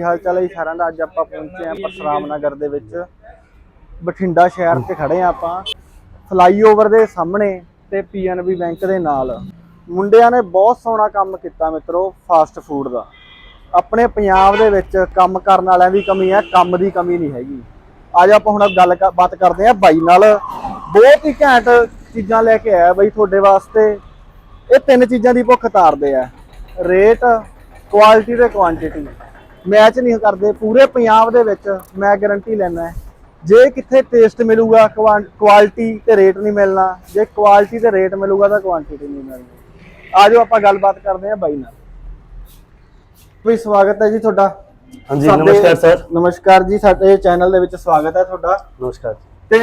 ਕੀ ਹਾਲ ਚਾਲ ਹੈ ਸਾਰਿਆਂ ਦਾ। ਅੱਜ ਆਪਾਂ ਪਹੁੰਚੇ ਆਂ ਪਰਸ਼ਰਾਮ ਨਗਰ ਦੇ ਵਿੱਚ। ਬਠਿੰਡਾ ਸ਼ਹਿਰ 'ਚ ਖੜੇ ਆਂ ਆਪਾਂ। ਫਲਾਈਓਵਰ ਦੇ ਸਾਹਮਣੇ ਤੇ ਪੀਐਨਬੀ ਬੈਂਕ ਦੇ ਨਾਲ। ਮੁੰਡਿਆਂ ਨੇ ਬਹੁਤ ਸੋਹਣਾ ਕੰਮ ਕੀਤਾ ਮਿੱਤਰੋ, ਫਾਸਟ ਫੂਡ ਦਾ। ਆਪਣੇ ਪੰਜਾਬ ਦੇ ਵਿੱਚ ਕੰਮ ਕਰਨ ਵਾਲਿਆਂ ਦੀ ਕਮੀ ਹੈ, ਕੰਮ ਦੀ ਕਮੀ ਨਹੀਂ ਹੈਗੀ। ਅੱਜ ਆਪਾਂ ਹੁਣ ਗੱਲ ਕ- ਬਾਤ ਕਰਦੇ ਆਂ ਬਾਈ ਨਾਲ। ਬਹੁਤ ਹੀ ਘੈਂਟ ਚੀਜ਼ਾਂ ਲੈ ਕੇ ਆਇਆ ਬਾਈ ਤੁਹਾਡੇ ਵਾਸਤੇ। ਇਹ ਤਿੰਨ ਚੀਜ਼ਾਂ ਦੀ ਭੁੱਖ ਤਾਰਦੇ ਆ। ਰੇਟ, ਕੁਆਲਿਟੀ ਤੇ ਕੁਆਂਟੀਟੀ ਮੈਚ ਨਹੀਂ ਕਰਦੇ ਪੂਰੇ ਪੰਜਾਬ ਦੇ ਵਿੱਚ ਮੈਂ ਗਾਰੰਟੀ ਲੈਣਾ ਜੇ ਕਿੱਥੇ ਟੇਸਟ ਮਿਲੂਗਾ ਕੁਆਲਿਟੀ ਤੇ ਰੇਟ ਨਹੀਂ ਮਿਲਣਾ ਜੇ ਕੁਆਲਿਟੀ ਤੇ ਰੇਟ ਮਿਲੂਗਾ ਤਾਂ ਕੁਆਂਟੀਟੀ ਨਹੀਂ ਮਿਲਣੀ। ਆਜੋ ਆਪਾਂ ਗੱਲਬਾਤ ਕਰਦੇ ਆ ਬਾਈ ਨਾਲ। ਵੀ ਸਵਾਗਤ ਹੈ ਜੀ ਤੁਹਾਡਾ। ਹਾਂਜੀ ਨਮਸਕਾਰ ਸਰ। ਨਮਸਕਾਰ ਜੀ ਸਾਡੇ ਚੈਨਲ ਦੇ ਵਿੱਚ ਸਵਾਗਤ ਹੈ ਤੁਹਾਡਾ। ਨਮਸਕਾਰ ਤੇ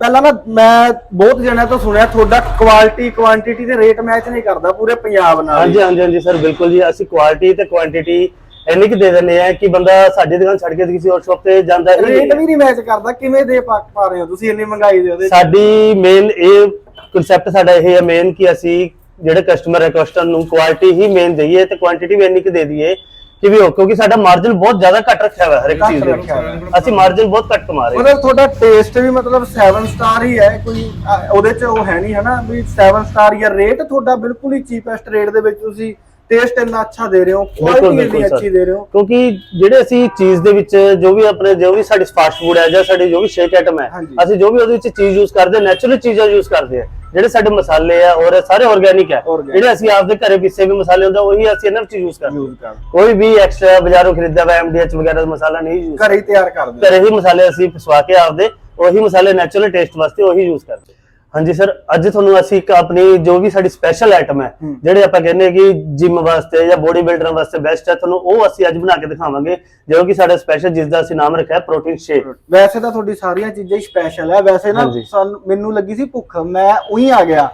ਪਹਿਲਾਂ ਨਾ ਮੈਂ ਬਹੁਤ ਜਣਿਆਂ ਤੋਂ ਸੁਣਿਆ ਤੁਹਾਡਾ ਕੁਆਲਿਟੀ ਕੁਆਂਟੀਟੀ ਤੇ ਰੇਟ ਮੈਚ ਨਹੀਂ ਕਰਦਾ ਪੂਰੇ ਪੰਜਾਬ ਨਾਲ। ਹਾਂਜੀ ਹਾਂਜੀ ਹਾਂਜੀ ਸਰ ਬਿਲਕੁਲ ਜੀ। ਅਸੀਂ ਕੁਆਲਿਟੀ ਤੇ ਕੁਆਂਟੀਟੀ ਇੰਨੀ ਕਿ ਦੇ ਦਿੰਦੇ ਆ ਕਿ ਬੰਦਾ ਸਾਡੀ ਦੁਕਾਨ ਛੱਡ ਕੇ ਕਿਸੇ ਹੋਰ ਸ਼ਾਪ ਤੇ ਜਾਂਦਾ ਹੀ ਰੇਟ ਵੀ ਨਹੀਂ ਮੈਚ ਕਰਦਾ ਕਿਵੇਂ ਦੇ ਪਾ ਪਾ ਰਹੇ ਹੋ ਤੁਸੀਂ ਇੰਨੀ ਮਹਿੰਗਾਈ ਦੇ ਉਹਦੇ 'ਚ? ਸਾਡੀ ਮੇਨ ਇਹ ਕਨਸੈਪਟ ਸਾਡਾ ਇਹ ਹੈ ਮੇਨ ਕਿ ਅਸੀਂ ਜਿਹੜੇ ਕਸਟਮਰ ਹੈ ਕਸਟਮਰ ਨੂੰ ਕੁਆਲਿਟੀ ਹੀ ਮੇਨ ਦਈਏ ਤੇ ਕੁਆਂਟੀਟੀ ਵੀ ਇੰਨੀ ਕਿ ਦੇ ਦਈਏ ਕਿ ਵੀ ਉਹ ਕਿਉਂਕਿ ਸਾਡਾ ਮਾਰਜਨ ਬਹੁਤ ਜ਼ਿਆਦਾ ਘੱਟ ਰੱਖਿਆ ਹੋਇਆ ਹਰ ਇੱਕ ਘੱਟ ਚੀਜ਼ ਦੇ। ਰੱਖਿਆ ਹੋਇਆ। ਅਸੀਂ ਮਾਰਜਨ ਬਹੁਤ ਘੱਟ ਕਮਾ ਰਹੇ ਹਾਂ ਮਤਲਬ ਤੁਹਾਡਾ ਟੇਸਟ ਵੀ ਮਤਲਬ 7 ਸਟਾਰ ਹੀ ਹੈ ਕੋਈ ਅ, ਉਹਦੇ ਚ ਉਹ ਹੈ ਨਹੀਂ ਹਨਾ ਵੀ 7 ਸਟਾਰ ਜਾਂ ਰੇਟ ਤੁਹਾਡਾ ਬਿਲਕੁਲ ਹੀ ਚੀਪੈਸਟ ਰੇਟ ਦੇ ਵਿੱਚ ਤੁਸੀਂ ਟੇਸਟ ਇੰਨਾ ਅੱਛਾ ਦੇ ਰਹੇ ਹੋ ਕੁਆਲਿਟੀ ਇੰਨੀ ਅੱਛੀ ਦੇ ਰਹੇ ਹੋ। ਕਿਉਂਕਿ ਜਿਹੜੇ ਅਸੀਂ ਚੀਜ਼ ਦੇ ਵਿੱਚ ਜੋ ਵੀ ਆਪਣੇ ਜੋ ਵੀ ਸਾਡੀ ਫਾਸਟ ਫੂਡ ਹੈ ਜਾਂ ਸਾਡੇ ਜੋ ਵੀ ਸ਼ੇਕ ਆਈਟਮ ਹੈ। ਅਸੀਂ ਜੋ ਵੀ ਉਹਦੇ ਵਿੱਚ ਚੀਜ਼ ਯੂਜ਼ ਕਰਦੇ ਨੈਚੁਰਲ ਚੀਜ਼ਾਂ ਯੂਜ਼ ਕਰਦੇ ਆ। ਜਿਹੜੇ ਸਾਡੇ ਮਸਾਲੇ ਆ ਔਰ ਸਾਰੇ ਆਰਗੇਨਿਕ ਹੈ। ਜਿਹੜੇ ਅਸੀਂ ਆਪਦੇ ਘਰੇ ਪਿੱਛੇ ਵੀ ਮਸਾਲੇ ਹੁੰਦੇ ਉਹੀ ਅਸੀਂ ਇਹਨਾਂ ਵਿੱਚ ਯੂਜ਼ ਕਰਦੇ ਕੋਈ ਵੀ ਐਕਸਟਰਾ ਬਾਜ਼ਾਰੋਂ ਖਰੀਦਿਆ ਹੋਇਆ ਐਮਡੀਐਚ ਵਗੈਰਾ ਦਾ ਮਸਾਲਾ ਨਹੀਂ ਯੂਜ਼ ਘਰੇ ਹੀ ਤਿਆਰ ਕਰਦੇ ਘਰੇ ਹੀ ਮਸਾਲੇ ਅਸੀਂ ਪਿਸਵਾ ਕੇ ਆਪਦੇ ਉਹੀ ਮਸਾਲੇ ਨੈਚੁਰਲ ਟੇਸਟ ਵਾਸਤੇ ਉਹੀ ਯੂਜ਼ ਕਰਦੇ ਹਾਂਜੀ ਸਰ ਅੱਜ ਤੁਹਾਨੂੰ ਅਸੀਂ ਇੱਕ ਆਪਣੀ ਜੋ ਵੀ ਸਾਡੀ ਸਪੈਸ਼ਲ ਆਈਟਮ ਹੈ। ਜਿਹੜੇ ਆਪਾਂ ਕਹਿੰਦੇ ਕਿ ਜਿਮ ਵਾਸਤੇ ਜਾਂ ਬੋਡੀ ਬਿਲਡਰਾਂ ਵਾਸਤੇ ਬੈਸਟ ਹੈ ਤੁਹਾਨੂੰ ਉਹ ਅਸੀਂ ਅੱਜ ਬਣਾ ਕੇ ਦਿਖਾਵਾਂਗੇ ਜੋ ਕਿ ਸਾਡਾ ਸਪੈਸ਼ਲ ਜਿਸ ਦਾ ਅਸੀਂ ਨਾਮ ਰੱਖਿਆ ਪ੍ਰੋਟੀਨ ਸ਼ੇਕ ਵੈਸੇ ਤਾਂ ਤੁਹਾਡੀ ਸਾਰੀਆਂ ਚੀਜ਼ਾਂ ਹੀ ਸਪੈਸ਼ਲ ਹੈ। ਵੈਸੇ ਨਾ। ਸਾਨੂੰ ਮੈਨੂੰ ਲੱਗੀ ਸੀ ਭੁੱਖ ਮੈਂ ਉਹੀ ਆ ਗਿਆ।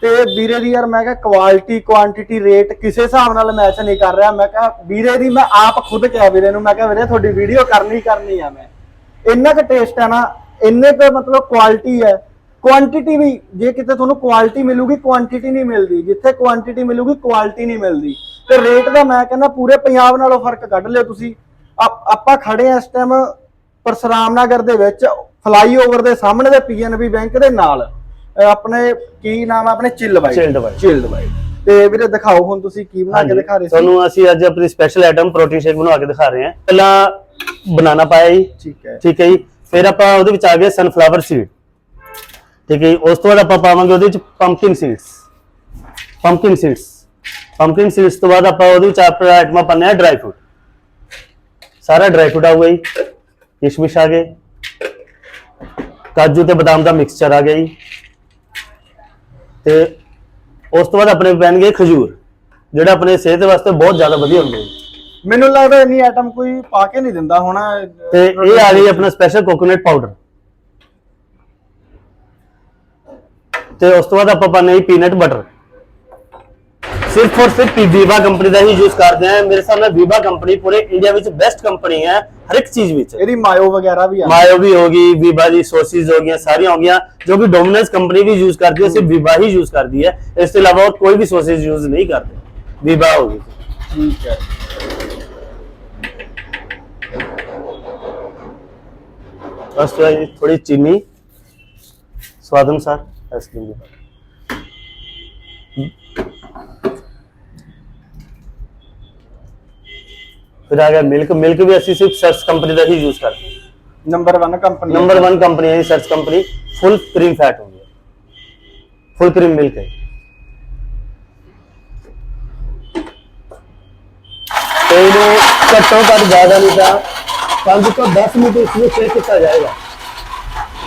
ਤੇ ਵੀਰੇ ਦੀ ਯਾਰ ਮੈਂ ਕਿਹਾ ਕੁਆਲਿਟੀ ਕੁਆਂਟੀਟੀ ਰੇਟ ਕਿਸੇ ਹਿਸਾਬ ਨਾਲ ਮੈਚ ਨਹੀਂ ਕਰ ਰਿਹਾ। ਮੈਂ ਕਿਹਾ ਵੀਰੇ ਦੀ ਮੈਂ ਆਪ ਖੁਦ ਕਿਹਾ ਵੀਰੇ ਨੂੰ ਮੈਂ ਕਿਹਾ ਵੀਰੇ ਤੁਹਾਡੀ ਵੀਡੀਓ ਕਰਨੀ ਕਰਨੀ ਆ ਮੈਂ। ਇੰਨਾ ਕੁ ਟੇਸਟ ਹੈ ਨਾ ਇੰਨੇ ਕੁ ਮਤਲਬ ਕੁਆਲਿਟੀ ਹੈ। ਕੁਆਂਟੀਟੀ ਵੀ ਜੇ ਕਿਤੇ ਤੁਹਾਨੂੰ ਕੁਆਲਿਟੀ ਮਿਲੂਗੀ ਕੁਆਂਟੀਟੀ ਨਹੀਂ ਮਿਲਦੀ। ਜਿੱਥੇ ਕੁਆਂਟੀਟੀ ਮਿਲੂਗੀ ਕੁਆਲਿਟੀ ਨਹੀਂ ਮਿਲਦੀ। ਤੇ ਰੇਟ ਦਾ ਮੈਂ ਕਹਿੰਦਾ ਪੂਰੇ ਪੰਜਾਬ ਨਾਲੋਂ ਫ਼ਰਕ ਕੱਢ ਲਿਓ ਤੁਸੀਂ। ਆਪ- ਖੜੇ ਆ ਇਸ ਟਾਈਮ ਪਰਸਰਾਮ ਨਗਰ ਦੇ ਵਿੱਚ ਫਲਾਈਓਵਰ ਦੇ ਸਾਹਮਣੇ ਦੇ ਪੀਐਨਬੀ ਬੈਂਕ ਦੇ ਨਾਲ। ਆਪਣੇ ਕੀ ਨਾਮ ਆਪਣੇ ਚਿੱਲ ਬਾਈ। ਚਿੱਲਡ ਬਾਈ ਤੇ ਵੀਰੇ ਦਿਖਾਓ ਹੁਣ ਤੁਸੀਂ ਕੀ ਬਣਾ ਕੇ ਦਿਖਾ ਰਹੇ ਸੀ। ਤੁਹਾਨੂੰ ਅਸੀਂ ਅੱਜ ਆਪਣੀ ਸਪੈਸ਼ਲ ਆਈਟਮ ਪ੍ਰੋਟੀਨ ਸ਼ੇਕ ਬਣਾ ਕੇ ਦਿਖਾ ਰਹੇ ਹਾਂ। ਪਹਿਲਾਂ ਬਨਾਨਾ ਪਾਇਆ ਜੀ। ਠੀਕ ਹੈ। ਠੀਕ ਹੈ ਜੀ। ਫਿਰ ਆਪਾਂ ਉਹਦੇ ਵਿੱਚ ਆ ਗਏ ਸਨਫਲਾਵਰ ਸੀਡ ਠੀਕ ਹੈ ਉਸ ਤੋਂ ਬਾਅਦ ਆਪਾਂ ਪਾਵਾਂਗੇ ਉਹਦੇ ਵਿੱਚ pumpkin seeds pumpkin seeds pumpkin seeds ਤੋਂ ਬਾਅਦ ਆਪਾਂ ਉਹਦੇ ਵਿੱਚ ਆਪਣਾ ਆਈਟਮਾਂ ਪਾਣੇ ਆ ਡਰਾਈ ਫਰੂਟ ਸਾਰਾ ਡਰਾਈ ਫਰੂਟ ਆਊਗਾ ਜੀ। ਕਿਸ਼ਮਿਸ਼ ਆ ਗਏ। ਕਾਜੂ ਤੇ ਬਦਾਮ ਦਾ ਮਿਕਸਚਰ ਆ ਗਿਆ ਜੀ। ਤੇ ਉਸ ਤੋਂ ਬਾਅਦ ਆਪਣੇ ਪੈਣਗੇ ਖਜੂਰ ਜਿਹੜਾ ਆਪਣੇ ਸਿਹਤ ਵਾਸਤੇ ਬਹੁਤ ਜ਼ਿਆਦਾ ਵਧੀਆ ਹੁੰਦੇ ਜੀ। ਮੈਨੂੰ ਲੱਗਦਾ ਇੰਨੀ ਆਈਟਮ ਕੋਈ ਪਾ ਕੇ ਨਹੀਂ ਦਿੰਦਾ ਹੋਣਾ। ਤੇ ਇਹ ਆ ਗਈ ਆਪਣਾ ਸਪੈਸ਼ਲ ਕੋਕੋਨਟ ਪਾਊਡਰ ਤੇ ਉਸ ਤੋਂ ਬਾਅਦ ਆਪਾਂ ਪਾਣੇ ਪੀਨਟ ਬਟਰ ਸਿਰਫ ਔਰ ਸਿਰਫ ਵੀਵਾ ਕੰਪਨੀ ਦਾ ਹੀ ਯੂਜ਼ ਕਰਦੇ ਆ ਮੇਰੇ ਹਿਸਾਬ ਨਾਲ ਵੀਵਾ ਕੰਪਨੀ ਪੂਰੇ ਇੰਡੀਆ ਵਿੱਚ ਬੈਸਟ ਕੰਪਨੀ ਹੈ ਹਰ ਇੱਕ ਚੀਜ਼ ਵਿੱਚ ਇਹਦੀ ਮਾਇਓ ਵਗੈਰਾ ਵੀ ਆ ਮਾਇਓ ਵੀ ਹੋਗੀ ਵੀਵਾ ਦੀ ਸੋਸਿਸ ਹੋ ਗਈਆਂ ਸਾਰੀਆਂ ਹੋ ਗਈਆਂ ਜੋ ਕਿ ਡੋਮਿਨੋਜ਼ ਕੰਪਨੀ ਵੀ ਯੂਜ਼ ਕਰਦੀ ਹੈ ਸਿਰਫ ਵੀਵਾ ਹੀ ਯੂਜ਼ ਕਰਦੀ ਹੈ ਇਸ ਤੋਂ ਇਲਾਵਾ ਹੋਰ ਕੋਈ ਵੀ ਸੋਸਿਸ ਯੂਜ਼ ਨਹੀਂ ਕਰਦੇ ਵੀਵਾ ਹੋਗੀ ਠੀਕ ਹੈ बस तो है थोड़ी चीनी स्वाद अनुसार आइसक्रीम के फिर आ गया मिल्क मिल्क भी ਅਸੀਂ सिर्फ सर्च कंपनी ਦਾ ਹੀ यूज करते हैं number 1 company number one company है search company full cream fat होगी फुल क्रीम मिल्क है तो ਇਹਨੂੰ ਘੱਟੋ ਘੱਟ ਜ਼ਿਆਦਾ ਨਹੀਂ ਤਾਂ 5 ਤੋਂ 10 ਮਿੰਟ ਇਸ ਨੂੰ ਸ਼ੇਕ ਕੀਤਾ ਜਾਏਗਾ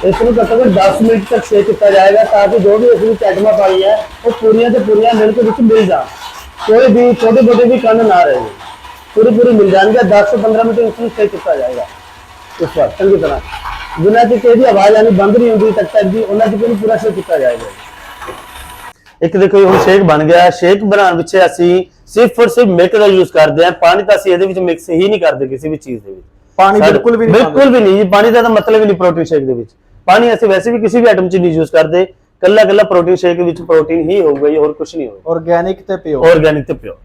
ਇਸ ਨੂੰ ਘੱਟੋ ਘੱਟ 10 ਮਿੰਟ ਤੱਕ ਸ਼ੇਕ ਕੀਤਾ ਜਾਏਗਾ ਤਾਂ ਕਿ ਜੋ ਵੀ ਇਸ ਵਿੱਚ ਐਟਮਾਂ ਪਾਈ ਹੈ ਉਹ ਪੂਰੀਆਂ ਤੇ ਪੂਰੀਆਂ ਮਿਲਕ ਵਿੱਚ ਮਿਲ ਜਾਣ। ਕੋਈ ਵੀ ਛੋਟੇ ਛੋਟੇ ਵੀ ਕੰਨ ਨਾ ਰਹੇ। ਪੂਰੀ ਪੂਰੀ ਮਿਲ ਜਾਣਗੇ 10 ਤੋਂ 15 ਮਿੰਟ ਇਸ ਨੂੰ ਸ਼ੇਕ ਕੀਤਾ ਜਾਏਗਾ। ਉਸ ਵਾਰ ਚੰਗੀ ਤਰ੍ਹਾਂ। ਜਿੰਨਾ ਚਿਰ ਇਹਦੀ ਆਵਾਜ਼ ਆਣੀ ਬੰਦ ਨਹੀਂ ਹੁੰਦੀ ਤੱਕ ਤੱਕ ਦੀ ਉਹਨਾਂ ਚਿਰ ਪੂਰਾ ਸ਼ੇਕ ਕੀਤਾ ਜਾਏਗਾ। ਇੱਕ ਦੇਖੋ ਇਹ ਹੁਣ ਸ਼ੇਕ ਬਣ ਗਿਆ। ਸ਼ੇਕ ਬਣਾਉਣ ਪਿੱਛੇ ਅਸੀਂ ਸਿਰਫ ਔਰ ਸਿਰਫ ਮਿਲਕ ਦਾ ਯੂਜ਼ ਕਰਦੇ ਹਾਂ। ਪਾਣੀ ਤਾਂ ਅਸੀਂ ਇਹਦੇ ਵਿੱਚ ਮਿਕਸ ਹੀ ਨਹੀਂ ਕਰਦੇ ਕਿਸੇ ਵੀ ਚੀਜ਼ ਦੇ ਵਿੱਚ। ਪਾਣੀ ਬਿਲਕੁਲ ਵੀ ਨਹੀਂ ਬਿਲਕੁਲ ਵੀ ਨਹੀਂ ਜੀ। ਪਾਣੀ ਦਾ ਤਾਂ ਮਤਲਬ ਹੀ ਨਹੀਂ ਪ੍ਰੋਟੀਨ ਸ਼ੇਕ ਦੇ ਵਿੱਚ। ਪਾਣੀ ਅਸੀਂ ਵੈਸੇ ਵੀ ਕਿਸੇ ਵੀ ਆਈਟਮ 'ਚ ਨਹੀਂ ਯੂਜ਼ ਕਰਦੇ। ਕੱਲਾ ਕੱਲਾ ਪ੍ਰੋਟੀਨ ਸ਼ੇਕ ਵਿੱਚ ਪ੍ਰੋਟੀਨ ਹੀ ਹੋਊਗਾ ਜੀ ਹੋਰ ਕੁਝ ਨਹੀਂ ਹੋਊਗਾ। ਆਰਗੇਨਿਕ ਤੇ ਪਿਓਰ ਆਰਗੈਨਿਕ ਤੇ ਪਿਓਰ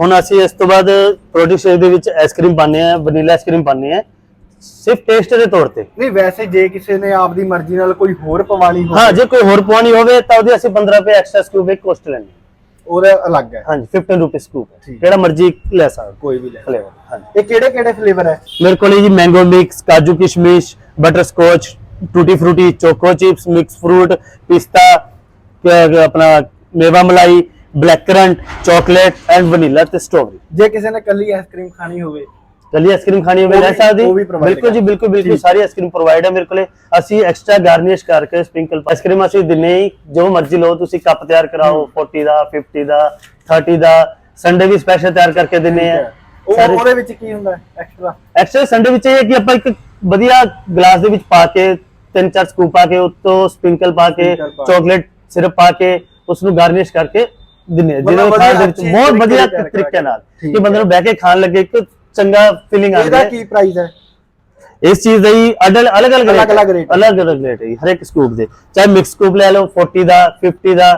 ਹੁਣ ਅਸੀਂ ਇਸ ਤੋਂ ਬਾਅਦ ਪ੍ਰੋਡਿਊਸ ਸ਼ੇਕ ਦੇ ਵਿੱਚ ਆਈਸਕ੍ਰੀਮ ਪਾਉਂਦੇ ਆ ਵਨੀਲਾ ਆਈਸਕ੍ਰੀਮ ਪਾਉਂਦੇ ਆ ਸਿਰਫ ਟੇਸਟ ਦੇ ਤੌਰ ਤੇ। ਨਹੀਂ ਵੈਸੇ ਜੇ ਕਿਸੇ ਨੇ ਆਪਦੀ ਮਰਜ਼ੀ ਨਾਲ ਕੋਈ ਹੋਰ ਪਵਾਣੀ ਹੋਵੇ। ਹਾਂ ਜੇ ਕੋਈ ਹੋਰ ਪਵਾਉਣੀ ਹੋਵੇ ਤਾਂ ਉਹਦੀ ਅਸੀਂ 15 ਰੁਪਏ ਐਕਸਟਰਾ ਸਕੂਪ ਇੱਕ ਕੋਸਟ ਲੈਂਦੇ। ਉਹਦਾ ਅਲੱਗ ਹੈ। ਹਾਂਜੀ 15 ਰੁਪਏ ਸਕੂਪ ਠੀਕ। ਜਿਹੜਾ ਮਰਜ਼ੀ ਲੈ ਸਕਦੇ। ਕੋਈ ਵੀ ਲੈ ਫਲੇਵਰ ਹਾਂਜੀ। ਇਹ ਕਿਹੜੇ ਕਿਹੜੇ ਫਲੇਵਰ ਹੈ? ਮੇਰੇ ਕੋਲ ਜੀ ਮੈਂਗੋ ਮਿਕਸ ਕਾਜੂ ਕਿਸ਼ਮਿਸ਼ butterscotch tutti frutti choco chips mix fruit ਪਿਸਤਾ ਆਪਣਾ ਮੇਵਾ ਮਲਾਈ black currant chocolate and vanilla ਤੇ ਸਟ੍ਰਾਬੇਰੀ ਜੇ ਕਿਸੇ ਨੇ ਕੱਲੀ ਆਈਸਕ੍ਰੀਮ ਖਾਣੀ ਹੋਵੇ ਕੱਲੀ ਆਈਸਕ੍ਰੀਮ ਖਾਣੀ ਹੋਵੇ ਲੈ ਸਕਦੀ। ਬਿਲਕੁਲ ਜੀ ਬਿਲਕੁਲ ਬਿਲਕੁਲ। ਸਾਰੀ ਆਈਸਕ੍ਰੀਮ ਪ੍ਰੋਵਾਈਡ ਹੈ ਮੇਰੇ ਕੋਲੇ। ਅਸੀਂ ਐਕਸਟਰਾ ਗਾਰਨਿਸ਼ ਕਰਕੇ ਸਪ੍ਰਿੰਕਲ ਆਈਸਕ੍ਰੀਮ ਅਸੀਂ ਦਿਨੇ ਹੀ ਜੋ ਮਰਜ਼ੀ ਲਓ ਤੁਸੀਂ ਕੱਪ ਤਿਆਰ ਕਰਾਓ 40 ਦਾ 50 ਦਾ 30 ਦਾ ਸੰਡੇ ਵੀ ਸਪੈਸ਼ਲ ਤਿਆਰ ਕਰਕੇ ਦਿੰਨੇ ਆ। ਉਹ ਉਹਦੇ ਵਿੱਚ ਕੀ ਹੁੰਦਾ ਐਕਸਟਰਾ ਐਕਚੁਅਲੀ ਸੰਡੇ ਵਿੱਚ ਇਹ ਹੈ ਕਿ ਆਪਾਂ ਇੱਕ ਵਧੀਆ ਗਲਾਸ ਦੇ ਵਿੱਚ ਪਾ ਕੇ ਤਿੰਨ ਚਾਰ ਸਕੂਪ ਪਾ ਕੇ ਉੱਤੋਂ ਸਪ੍ਰਿੰਕਲ ਪਾ ਕੇ ਕੇ। ਚਾਕਲੇਟ ਸਿਰਪ ਪਾ ਕੇ ਉਸ ਨੂੰ ਗਾਰਨਿਸ਼ ਕਰਕੇ ਦਿੰਨੇ ਖਾਣ ਦੇ ਵਿੱਚ ਅੱਛੀ ਬਹੁਤ ਵਧੀਆ ਤਰੀਕੇ ਨਾਲ ਕਿ ਬੰਦੇ ਨੂੰ ਬਹਿ ਕੇ ਖਾਣ ਲੱਗੇ ਇੱਕ ਚੰਗਾ ਫੀਲਿੰਗ ਆਉਂਦੀ ਇਹਦਾ ਹੈ। ਕੀ ਪ੍ਰਾਈਸ ਹੈ? ਇਸ ਚੀਜ਼ ਦਾ ਹੀ ਅਡਲ ਅਲੱਗ ਅਲੱਗ ਅਲੱਗ-ਅਲੱਗ rate ਹੈ। ਅਲੱਗ ਅਲੱਗ ਰੇਟ ਹੈ ਜੀ, ਹਰ ਇੱਕ ਸਕੂਪ ਦੇ। ਚਾਹੇ ਮਿਕਸ ਸਕੂਪ ਲੈ ਲਓ 40 ਦਾ 50 ਦਾ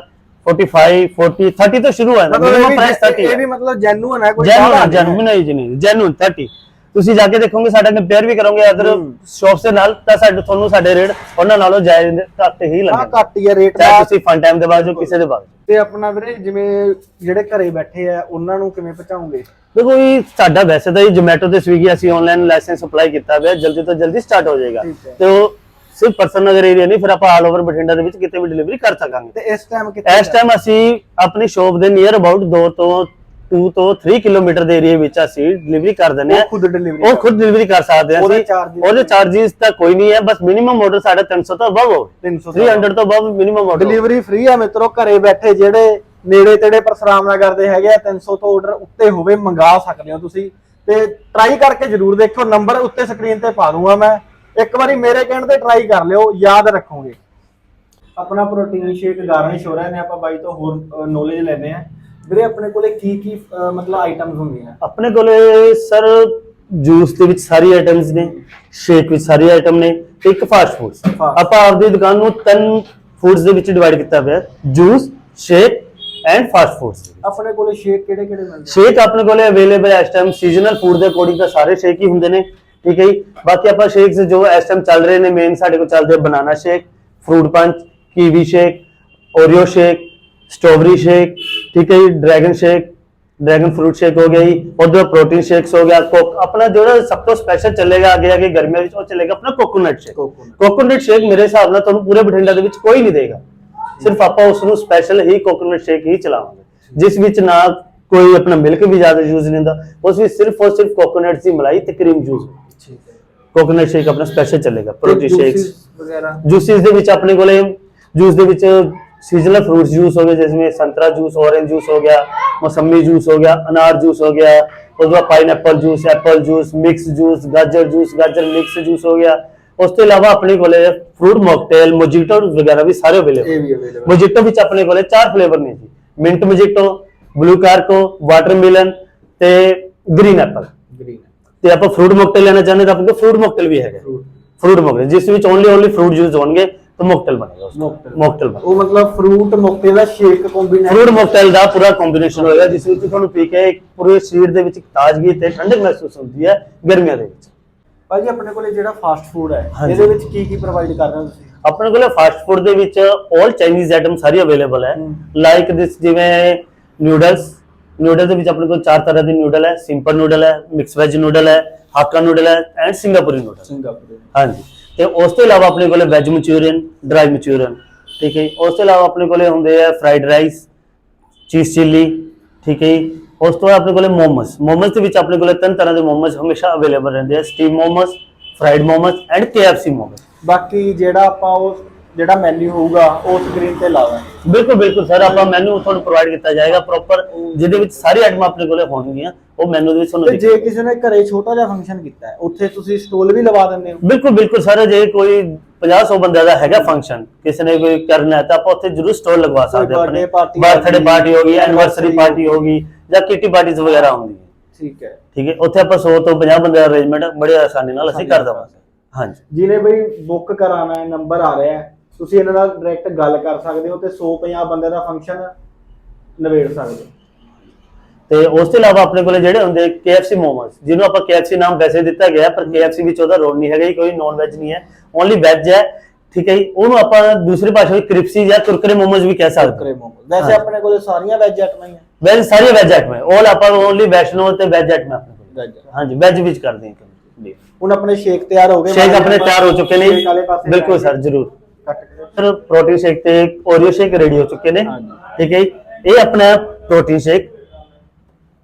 45 40 30 ਤੋਂ ਸ਼ੁਰੂ ਹੈ ਮਤਲਬ ਇਹ ਮਿਨੀਮਮ ਵੀ ਪ੍ਰਾਈਸ 30 ਇਹ ਹੈ। ਵੀ ਮਤਲਬ ਜੈਨੂਨ ਹੈ ਕੋਈ ਜੈਨੂਨ ਜ਼ਿਆਦਾ ਜੈਨੂਨ ਨਹੀਂ ਜੀ ਨਹੀਂ ਜੈਨੂਨ 30 ਤੁਸੀਂ ਜਾ ਕੇ ਦੇਖੋਗੇ ਸਾਡਾ ਕੰਪੇਅਰ ਵੀ ਕਰੋਗੇ ਅਦਰ ਹੂੰ। ਸ਼ਾਪਸ ਦੇ ਨਾਲ ਤਾਂ ਸਾਡੇ ਤੁਹਾਨੂੰ ਸਾਡੇ ਰੇਟ ਉਹਨਾਂ ਨਾਲੋਂ ਜਾਇਜ਼ ਘੱਟ ਹੀ ਹਾਂ ਲੱਗਣਗੇ ਘੱਟ ਹੀ ਹੈ ਰੇਟ ਚਾਹੇ ਦਾ ਤੁਸੀਂ ਫਨ ਟਾਈਮ ਦੇ ਬਾਅਦ ਜੋ ਕਿਸੇ ਦੇ ਬਾਅਦ ਤੇ ਆਪਣਾ ਵੀਰੇ ਜਿਵੇਂ ਜਿਹੜੇ ਘਰੇ ਬੈਠੇ ਆ ਉਹਨਾਂ ਨੂੰ ਕਿਵੇਂ ਪਹੁੰਚਾਉਂਗੇ ਦੇਖੋ ਇਹ ਸਾਡਾ ਵੈਸੇ ਤਾਂ ਇਹ ਜੋਮੈਟੋ ਤੇ ਸਵੀਗੀ ਅਸੀਂ ਆਨਲਾਈਨ ਲਾਇਸੈਂਸ ਅਪਲਾਈ ਕੀਤਾ ਹੋਇਆ ਜਲਦੀ ਤੋਂ ਜਲਦੀ ਸਟਾਰਟ ਹੋ ਜਾਏਗਾ। ਤੇ ਉਹ ਸਿਰਫ ਪਰਸਨ ਨਗਰ ਏਰੀਆ ਨਹੀਂ ਫਿਰ ਆਪਾਂ ਆਲ ਓਵਰ ਬਠਿੰਡਾ ਦੇ ਵਿੱਚ ਕਿਤੇ ਵੀ ਡਿਲੀਵਰੀ ਕਰ ਸਕਾਂਗੇ। ਤੇ ਇਸ ਟਾਈਮ ਕਿੱਥੇ ਇਸ ਟਾਈਮ ਅਸੀਂ ਆਪਣੀ ਸ਼ੋਪ ਦੇ ਨੀਅਰ ਅਬਾਊਟ 2 ਤੋਂ 2 ਤੋਂ 3 ਕਿਲੋਮੀਟਰ ਦੇ ਏਰੀਆ ਵਿੱਚ ਅਸੀਂ ਡਿਲੀਵਰੀ ਕਰ ਦਿੰਦੇ ਉਹ ਹਾਂ ਖੁਦ delivery ਉਹ ਖੁਦ ਡਿਲੀਵਰੀ ਕਰ ਸਕਦੇ ਉਹਦੇ ਅਸੀਂ। ਉਹਦੇ ਚਾਰजेस ਤਾਂ ਕੋਈ ਨਹੀਂ ਹੈ ਬਸ ਮਿਨੀਮਮ ਆਰਡਰ ਸਾਡਾ 300 ਤੋਂ ਅਬਵ ਹੋ 300 300 ਤੋਂ above minimum order delivery free ਆ ਮਿੱਤਰੋ ਘਰੇ ਬੈਠੇ ਜਿਹੜੇ ਨੇੜੇ ਤੇੜੇ ਪਰਸਰਾਮ ਨਗਰ ਦੇ ਹੈਗੇ ਆ 300 ਤੋਂ ਆਰਡਰ ਉੱਤੇ ਹੋਵੇ ਮੰਗਾ ਸਕਦੇ ਹੋ ਤੁਸੀਂ। ਤੇ ਟਰਾਈ ਕਰਕੇ ਜਰੂਰ ਦੇਖੋ ਨੰਬਰ ਉੱਤੇ ਸਕਰੀਨ ਤੇ ਪਾ ਦੂੰਗਾ ਮੈਂ। ਇੱਕ ਵਾਰੀ ਮੇਰੇ ਕਹਿਣ ਤੇ ਟਰਾਈ ਕਰ ਲਿਓ ਯਾਦ ਰੱਖੋਗੇ। ਆਪਣਾ ਪ੍ਰੋਟੀਨ ਸ਼ੇਕ ਗਾਰਨਿਸ਼ ਹੋ ਰਿਹਾ ਨੇ ਆਪਾਂ ਬਾਈ ਤੋਂ ਹੋਰ ਨੌਲੇਜ ਲੈਨੇ ਆ ਵੀਰੇ ਆਪਣੇ ਕੋਲੇ ਕੀ ਕੀ ਅਹ, ਮਤਲਬ ਆਈਟਮਸ ਹੁੰਦੀਆਂ? ਆਪਣੇ ਕੋਲੇ ਸਰ ਜੂਸ ਦੇ ਵਿੱਚ ਸਾਰੀ ਆਈਟਮਸ ਨੇ ਸ਼ੇਕ ਵਿੱਚ ਸਾਰੀ ਆਈਟਮ ਨੇ ਤੇ ਇੱਕ ਫਾਸਟ ਫੂਡਸ Fast- ਆਪਾਂ ਆਪਦੀ ਦੁਕਾਨ ਨੂੰ ਤਿੰਨ ਫੂਡਸ ਦੇ ਵਿੱਚ ਡਿਵਾਈਡ ਕੀਤਾ ਹੋਇਆ juice shake and fast foods ਆਪਣੇ ਕੋਲੇ ਸ਼ੇਕ ਕਿਹੜੇ ਕਿਹੜੇ ਮਿਲਦੇ ਸ਼ੇਕ ਆਪਣੇ ਕੋਲੇ ਅਵੇਲੇਬਲ ਹੈ ਇਸ ਟਾਈਮ ਸੀਜ਼ਨਲ ਫੂਡ ਦੇ ਅਕੋਰਡਿੰਗ ਤਾਂ ਸਾਰੇ ਸ਼ੇਕ ਹੀ ਹੁੰਦੇ ਨੇ ਠੀਕ ਹੈ ਜੀ? ਬਾਕੀ ਆਪਾਂ ਸ਼ੇਕਸ ਜੋ ਇਸ ਟਾਈਮ ਚੱਲ ਰਹੇ ਨੇ ਮੇਨ ਸਾਡੇ ਕੋਲ ਚੱਲਦੇ banana shake fruit punch kiwi shake Oreo shake strawberry shake ਠੀਕ ਹੈ ਜੀ dragon shake dragon fruit shake ਹੋ ਗਿਆ ਜੀ ਉਧਰ ਪ੍ਰੋਟੀਨ ਸ਼ੇਕਸ ਹੋ ਗਿਆ ਕੋਕ ਆਪਣਾ ਜਿਹੜਾ ਸਭ ਤੋਂ ਸਪੈਸ਼ਲ ਚੱਲੇਗਾ ਅੱਗੇ ਅੱਗੇ ਗਰਮੀਆਂ ਵਿੱਚ ਉਹ ਚੱਲੇਗਾ ਆਪਣਾ ਕੋਕੋਨਟ ਸ਼ੇਕ। ਕੋਕੋਨਟ ਸ਼ੇਕ ਮੇਰੇ ਹਿਸਾਬ ਨਾਲ ਤੁਹਾਨੂੰ ਪੂਰੇ ਬਠਿੰਡਾ ਦੇ ਵਿੱਚ ਕੋਈ ਨਹੀਂ ਦੇਗਾ। ਸਿਰਫ ਆਪਾਂ ਉਸ ਨੂੰ ਸਪੈਸ਼ਲ ਹੀ ਕੋਕੋਨਟ ਸ਼ੇਕ ਹੀ ਚਲਾਵਾਂਗੇ। ਜਿਸ ਵਿੱਚ ਨਾ ਕੋਈ ਆਪਣਾ ਮਿਲਕ ਵੀ ਜ਼ਿਆਦਾ ਯੂਜ਼ ਨਹੀਂ ਹੁੰਦਾ ਉਸ ਵਿੱਚ ਸਿਰਫ ਔਰ ਸਿਰਫ ਕੋਕੋਨਟ ਦੀ ਮਲਾਈ ਤੇ ਕਰੀਮ ਯੂਜ਼ ਠੀਕ ਹੈ। ਕੋਕੋਨਟ ਸ਼ੇਕ ਆਪਣਾ ਸਪੈਸ਼ਲ ਚੱਲੇਗਾ ਪ੍ਰੋਟੀਨ ਸ਼ੇਕਸ ਵਗੈਰਾ? ਜੂਸਿਸ ਦੇ ਵਿੱਚ ਆਪਣੇ ਕੋਲੇ ਜੂਸ ਦੇ ਵਿੱਚ ਸੀਜ਼ਨਲ ਫਰੂਟਸ ਜੂਸ ਹੋ ਗਏ ਜਿਵੇਂ ਸੰਤਰਾ ਜੂਸ ऑरेंज जूस हो गया मौसमी जूस हो गया अनार जूस हो गया उसके बाद pineapple juice apple juice mix juice गाजर जूस गाजर मिक्स जूस हो गया ਉਸ ਤੋਂ ਇਲਾਵਾ ਆਪਣੇ ਕੋਲੇ ਫਰੂਟ ਮੌਕਟੇਲ ਮੋਜੀਟੋ ਵਗੈਰਾ ਵੀ ਸਾਰੇ ਅਵੇਲੇਬਲ ਇਹ ਵੀ ਅਵੇਲੇਬਲ ਮੋਜੀਟੋ ਵਿੱਚ ਆਪਣੇ ਕੋਲੇ ਚਾਰ ਫਲੇਵਰ ਨੇ ਜੀ mint mojito blue curacao watermelon ਤੇ ਗ੍ਰੀਨ ਐਪਲ ਗ੍ਰੀਨ ਤੇ ਆਪਾਂ ਫਰੂਟ ਮੌਕਟੇਲ ਲੈਣਾ ਚਾਹੁੰਦੇ ਤਾਂ ਆਪਣੇ ਕੋਲ ਫਰੂਟ ਮੌਕਟੇਲ ਵੀ ਹੈਗਾ ਫਰੂਟ ਫਰੂਟ ਮੌਕਟੇਲ ਜਿਸ ਵਿੱਚ ਓਨਲੀ ਓਨਲੀ ਫਰੂਟ ਯੂਜ਼ ਹੋਣਗੇ Mocktail mocktail. ਬਣੇ ਉਹ ਮਤਲਬ ਫਰੂਟ ਮੋਕਟੇਲ ਦਾ ਸ਼ੇਕ ਕੰਬੀਨੇਸ਼ਨ ਫਰੂਟ ਮੌਕਟੇਲ ਦਾ ਪੂਰਾ ਕੰਬੀਨੇਸ਼ਨ ਹੋਏਗਾ ਜਿਸ ਵਿੱਚ ਤੁਹਾਨੂੰ ਪੀ ਕੇ ਇੱਕ ਪੂਰੇ ਸਰੀਰ ਦੇ ਵਿੱਚ ਇੱਕ ਤਾਜ਼ਗੀ ਤੇ ਠੰਡਕ ਮਹਿਸੂਸ ਹੁੰਦੀ ਹੈ ਗਰਮੀਆਂ ਦੇ ਵਿੱਚ। ਭਾਜੀ ਆਪਣੇ ਕੋਲੇ ਜਿਹੜਾ ਫਾਸਟ ਫੂਡ ਹੈ ਹਾਂਜੀ। ਇਹਦੇ ਵਿੱਚ ਕੀ ਕੀ ਪ੍ਰੋਵਾਈਡ ਕਰ ਰਹੇ ਹੋ ਤੁਸੀਂ? ਆਪਣੇ ਕੋਲੇ ਫਾਸਟ ਫੂਡ ਦੇ ਵਿੱਚ 올 ਚਾਈਨੀਜ਼ ਆਈਟਮ ਸਾਰੀ ਅਵੇਲੇਬਲ ਹੈ। ਹਮ। ਲਾਈਕ ਦਿਸ ਜਿਵੇਂ ਨੂਡਲਸ ਨੂਡਲ ਦੇ ਵਿੱਚ ਆਪਣੇ ਕੋਲ ਚਾਰ ਤਰ੍ਹਾਂ ਦੇ ਨੂਡਲ ਹੈ। ਸਿੰਪਲ ਨੂਡਲ ਹੈ ਮਿਕਸ ਵੈਜ ਨੂਡਲ ਹੈ ਹਾਕਾ ਨੂਡਲ ਹੈ ਐਂਡ ਸਿੰਗਾਪੁਰੀ ਨੂਡਲ ਸਿੰਗਾਪੁਰ ਹਾਂਜੀ। ਤੇ ਉਸ ਤੋਂ ਇਲਾਵਾ ਆਪਣੇ ਕੋਲੇ ਵੈਜ ਮਨਚੂਰੀਅਨ ਡਰਾਈ ਮਨਚੂਰੀਅਨ, ਠੀਕ ਹੈ ਜੀ। ਉਸ ਤੋਂ ਇਲਾਵਾ ਆਪਣੇ ਕੋਲੇ ਹੁੰਦੇ ਆ ਫਰਾਈਡ ਰਾਈਸ ਚੀਜ਼ ਚਿੱਲੀ ਠੀਕ ਹੈ ਜੀ। ਉਸ ਤੋਂ ਬਾਅਦ ਆਪਣੇ ਕੋਲੇ ਮੋਮੋਸ, ਮੋਮਸ ਦੇ ਵਿੱਚ ਆਪਣੇ ਕੋਲੇ ਤਿੰਨ ਤਰ੍ਹਾਂ ਦੇ ਮੋਮੋਸ ਹਮੇਸ਼ਾ ਅਵੇਲੇਬਲ ਰਹਿੰਦੇ ਆ steam momos fried momos and KFC momos ਬਾਕੀ ਜਿਹੜਾ ਆਪਾਂ ਉਹ, ਜਿਹੜਾ ਮੈਨੂ ਹੋਊਗਾ, ਉਹ ਸਕਰੀਨ ਤੇ ਲਾ ਬਿਲਕੁਲ ਬਿਲਕੁਲ ਸਰ ਆਪਾਂ ਮੈਨੂ ਤੁਹਾਨੂੰ ਪ੍ਰੋਵਾਈਡ ਕੀਤਾ ਜਾਏਗਾ ਪ੍ਰੋਪਰ ਜਿਹਦੇ ਵਿੱਚ ਸਾਰੀ ਆਈਟਮਾਂ ਆਪਣੇ ਕੋਲੇ ਹੋਣਗੀਆਂ ਉਹ ਮੈਨੂ ਦੇ ਵਿੱਚ ਤੁਹਾਨੂੰ ਤੇ ਜੇ ਕਿਸੇ ਨੇ ਘਰੇ ਛੋਟਾ ਜਿਹਾ ਫੰਕਸ਼ਨ ਕੀਤਾ ਹੈ ਉੱਥੇ ਤੁਸੀਂ ਸਟੋਲ ਵੀ ਲਵਾ ਦਿੰਦੇ ਹੋ? ਬਿਲਕੁਲ ਬਿਲਕੁਲ ਸਰ ਜੇ ਕੋਈ 50 100 ਬੰਦਿਆਂ ਦਾ ਹੈਗਾ ਫੰਕਸ਼ਨ ਕਿਸੇ ਨੇ ਕੋਈ ਕਰਨਾ ਹੈ ਤਾਂ ਆਪਾਂ ਉੱਥੇ ਜ਼ਰੂਰ ਸਟੋਰ ਲਗਵਾ ਸਕਦੇ ਹਾਂ ਆਪਣੇ। ਬਰਥਡੇ ਪਾਰਟੀ ਹੋਗੀ ਐਨਵਰਸਰੀ ਪਾਰਟੀ ਹੋਗੀ। ਜਾਂ ਕਿਟੀ ਪਾਰਟੀਜ਼ ਵਗੈਰਾ ਹੁੰਦੀ ਹੈ ਠੀਕ ਹੈ। ਠੀਕ ਹੈ ਉੱਥੇ ਆਪਾਂ 100 ਤੋਂ 50 ਬੰਦੇ ਦਾ ਅਰੇਂਜਮੈਂਟ ਬੜੇ ਆਸਾਨੀ ਨਾਲ ਅਸੀਂ ਕਰ ਦੇਵਾਂਗੇ। ਹਾਂਜੀ। ਜਿਹਨੇ ਬਈ ਬੁੱਕ ਕਰਾਣਾ ਹੈ ਨੰਬਰ ਆ ਰਿਹਾ ਹੈ ਤੁਸੀਂ ਇਹਨਾਂ ਨਾਲ ਡਾਇਰੈਕਟ ਗੱਲ ਕਰ ਸਕਦੇ ਹੋ ਤੇ 150 ਬੰਦੇ ਦਾ ਫੰਕਸ਼ਨ ਨਿਬੇੜ ਸਕਦੇ ਹੋ। ਤੇ ਉਸ ਤੋਂ ਇਲਾਵਾ ਆਪਣੇ ਕੋਲੇ ਜਿਹੜੇ ਹੁੰਦੇ KFC ਮੋਮੋਸ ਜਿਹਨੂੰ ਆਪਾਂ KFC ਨਾਮ ਵੈਸੇ ਦਿੱਤਾ ਗਿਆ ਹੈ, ਪਰ KFC ਵਿੱਚ ਉਹਦਾ ਰੋਲ ਨਹੀਂ ਹੈਗਾ ਜੀ, ਕੋਈ ਨੌਨ ਵੈਜ ਨਹੀਂ ਹੈ। ਓਨਲੀ ਵੈਜ ਹੈ ਠੀਕ ਹੈ ਜੀ। ਉਹਨੂੰ ਆਪਾਂ ਦੂਸਰੀ ਭਾਸ਼ਾ ਵਿੱਚ ਕ੍ਰਿਪਸੀ ਜਾਂ ਕੁਰਕਰੇ ਮੋਮੋਸ ਵੀ ਕਹਿ ਸਕਦੇ ਕੁਰਕਰੇ ਮੋਮੋ ਵੈਸੇ ਹਾਂ। ਆਪਣੇ ਕੋਲੇ ਸਾਰੀਆਂ ਵੈਜ ਆਈਟਮਾਂ ਹੀ ਆ ਵੈਜ ਸਾਰੀ ਵੈਜ ਆਈਟਮ ਹੈ। 올 ਆਪਾਂ ਓਨਲੀ ਵੈਸ਼ਨੋ ਤੇ ਵੈਜ ਆਈਟਮ ਆਪਣੇ ਕੋਲ। ਵੈਜ ਹਾਂਜੀ ਵੈਜ ਵਿੱਚ ਕਰਦੇ ਹਾਂ। ਹੁਣ ਆਪਣੇ ਸ਼ੇਕ ਤਿਆਰ ਹੋ ਗਏ। ਸ਼ੇਕ ਆਪਣੇ ਤਿਆਰ ਹੋ ਚੁੱਕੇ ਨੇ ਬਿਲਕੁਲ ਸਰ ਜਰੂਰ। ਸਰ ਪ੍ਰੋਟੀਨ ਸ਼ੇਕ ਤੇ ਓਰੀਓ ਸ਼ੇਕ ਰੈਡੀ ਹੋ ਚੁੱਕੇ ਨੇ। ਠੀਕ ਹੈ ਇਹ ਆਪਣਾ ਪ੍ਰੋਟੀਨ ਸ਼ੇਕ।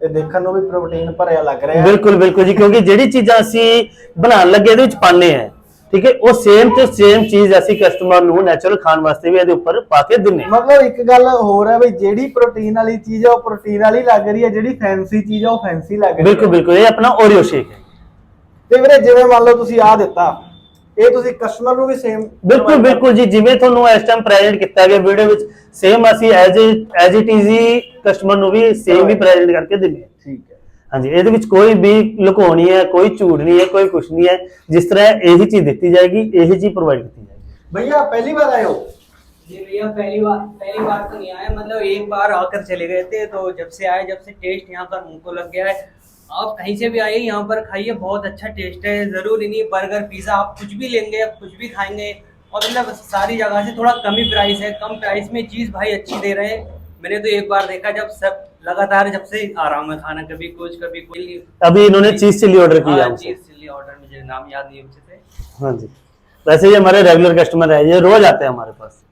ਇਹ ਦੇਖਣ ਨੂੰ ਵੀ ਪ੍ਰੋਟੀਨ ਭਰਿਆ ਲੱਗ ਰਿਹਾ ਬਿਲਕੁਲ ਬਿਲਕੁਲ ਜੀ ਕਿਉਂਕਿ ਜਿਹੜੀ ਚੀਜ਼ਾਂ ਅਸੀਂ ਬਣਾਉਣ ਲੱਗੇ ਇਹਦੇ ਵਿੱਚ ਪਾਣੇ ਆ ਠੀਕ ਹੈ ਉਹ ਸੇਮ ਤੇ ਸੇਮ ਚੀਜ਼ ਅਸੀਂ ਕਸਟਮਰ ਨੂੰ ਨੈਚੁਰਲ ਖਾਣ ਵਾਸਤੇ ਵੀ ਇਹਦੇ ਉੱਪਰ ਪਾ ਕੇ ਦਿੰਨੇ ਹਾਂ। ਮਤਲਬ ਇੱਕ ਗੱਲ ਹੋਰ ਹੈ ਵੀ ਜਿਹੜੀ ਪ੍ਰੋਟੀਨ ਵਾਲੀ ਚੀਜ਼ ਆ ਉਹ ਪ੍ਰੋਟੀਨ ਵਾਲੀ ਲੱਗ ਰਹੀ ਹੈ ਜਿਹੜੀ ਫੈਂਸੀ ਚੀਜ਼ ਆ ਉਹ ਫੈਂਸੀ ਲੱਗ ਰਹੀ ਹੈ। ਬਿਲਕੁਲ ਬਿਲਕੁਲ ਇਹ ਆਪਣਾ ਓਰੀਓ ਸ਼ੇਕ ਹੈ। ਤੇ ਵੀਰੇ ਜਿਵੇਂ ਮੰਨ ਲਓ ਤੁਸੀਂ ਆ ਦਿੱਤਾ। ਇਹ ਤੁਸੀਂ ਕਸਟਮਰ ਨੂੰ ਵੀ ਸੇਮ ਬਿਲਕੁਲ ਬਿਲਕੁਲ ਜੀ ਜਿਵੇਂ ਤੁਹਾਨੂੰ ਇਸ ਟਾਈਮ ਪ੍ਰੈਜ਼ੈਂਟ ਕੀਤਾ ਗਿਆ ਵੀਡੀਓ ਵਿੱਚ ਸੇਮ ਅਸੀਂ ਐਜ਼ ਐਜ਼ ਇਟ ਇਜ਼ ਹੀ ਕਸਟਮਰ ਨੂੰ ਵੀ ਸੇਮ ਹੀ ਪ੍ਰੈਜ਼ੈਂਟ ਕਰਕੇ ਦਿੰਨੇ ਹਾਂ ਠੀਕ ਹੈ ਹਾਂਜੀ ਇਹਦੇ ਵਿੱਚ ਕੋਈ ਵੀ ਲੁਕਾਉਣੀ ਹੈ ਕੋਈ ਝੂਠ ਨਹੀਂ ਹੈ ਕੋਈ ਕੁਝ ਨਹੀਂ ਹੈ ਜਿਸ ਤਰ੍ਹਾਂ ਇਹੀ ਚੀਜ਼ ਦਿੱਤੀ ਜਾਏਗੀ ਇਹੀ ਚੀਜ਼ ਪ੍ਰੋਵਾਈਡ ਕੀਤੀ ਜਾਏਗੀ भैया पहली बार आए हो जी भैया पहली बार पहली बार तो नहीं आए मतलब एक बार आकर चले गए थे तो जब से आए जब से टेस्ट यहाँ पर मुंह को लग गया है आप कहीं से भी आइए यहाँ पर खाइए बहुत अच्छा टेस्ट है। ज़रूर नहीं बर्गर पिज्जा आप कुछ भी लेंगे आप कुछ भी खाएँगे और मतलब सारी जगह से थोड़ा कम ही प्राइस है। कम प्राइस में चीज़ भाई अच्छी दे रहे हैं। मैंने तो एक बार देखा जब सब लगातार जब से आ रहा हूँ मैं खाना कभी कुछ कभी कोई अभी इन्होंने चीज़ चिल्ली ऑर्डर किया चीज़ चिल्ली ऑर्डर मुझे नाम याद नहीं अच्छे से हाँ जी। वैसे ये हमारे रेगुलर कस्टमर है ये रोज आते हैं हमारे पास।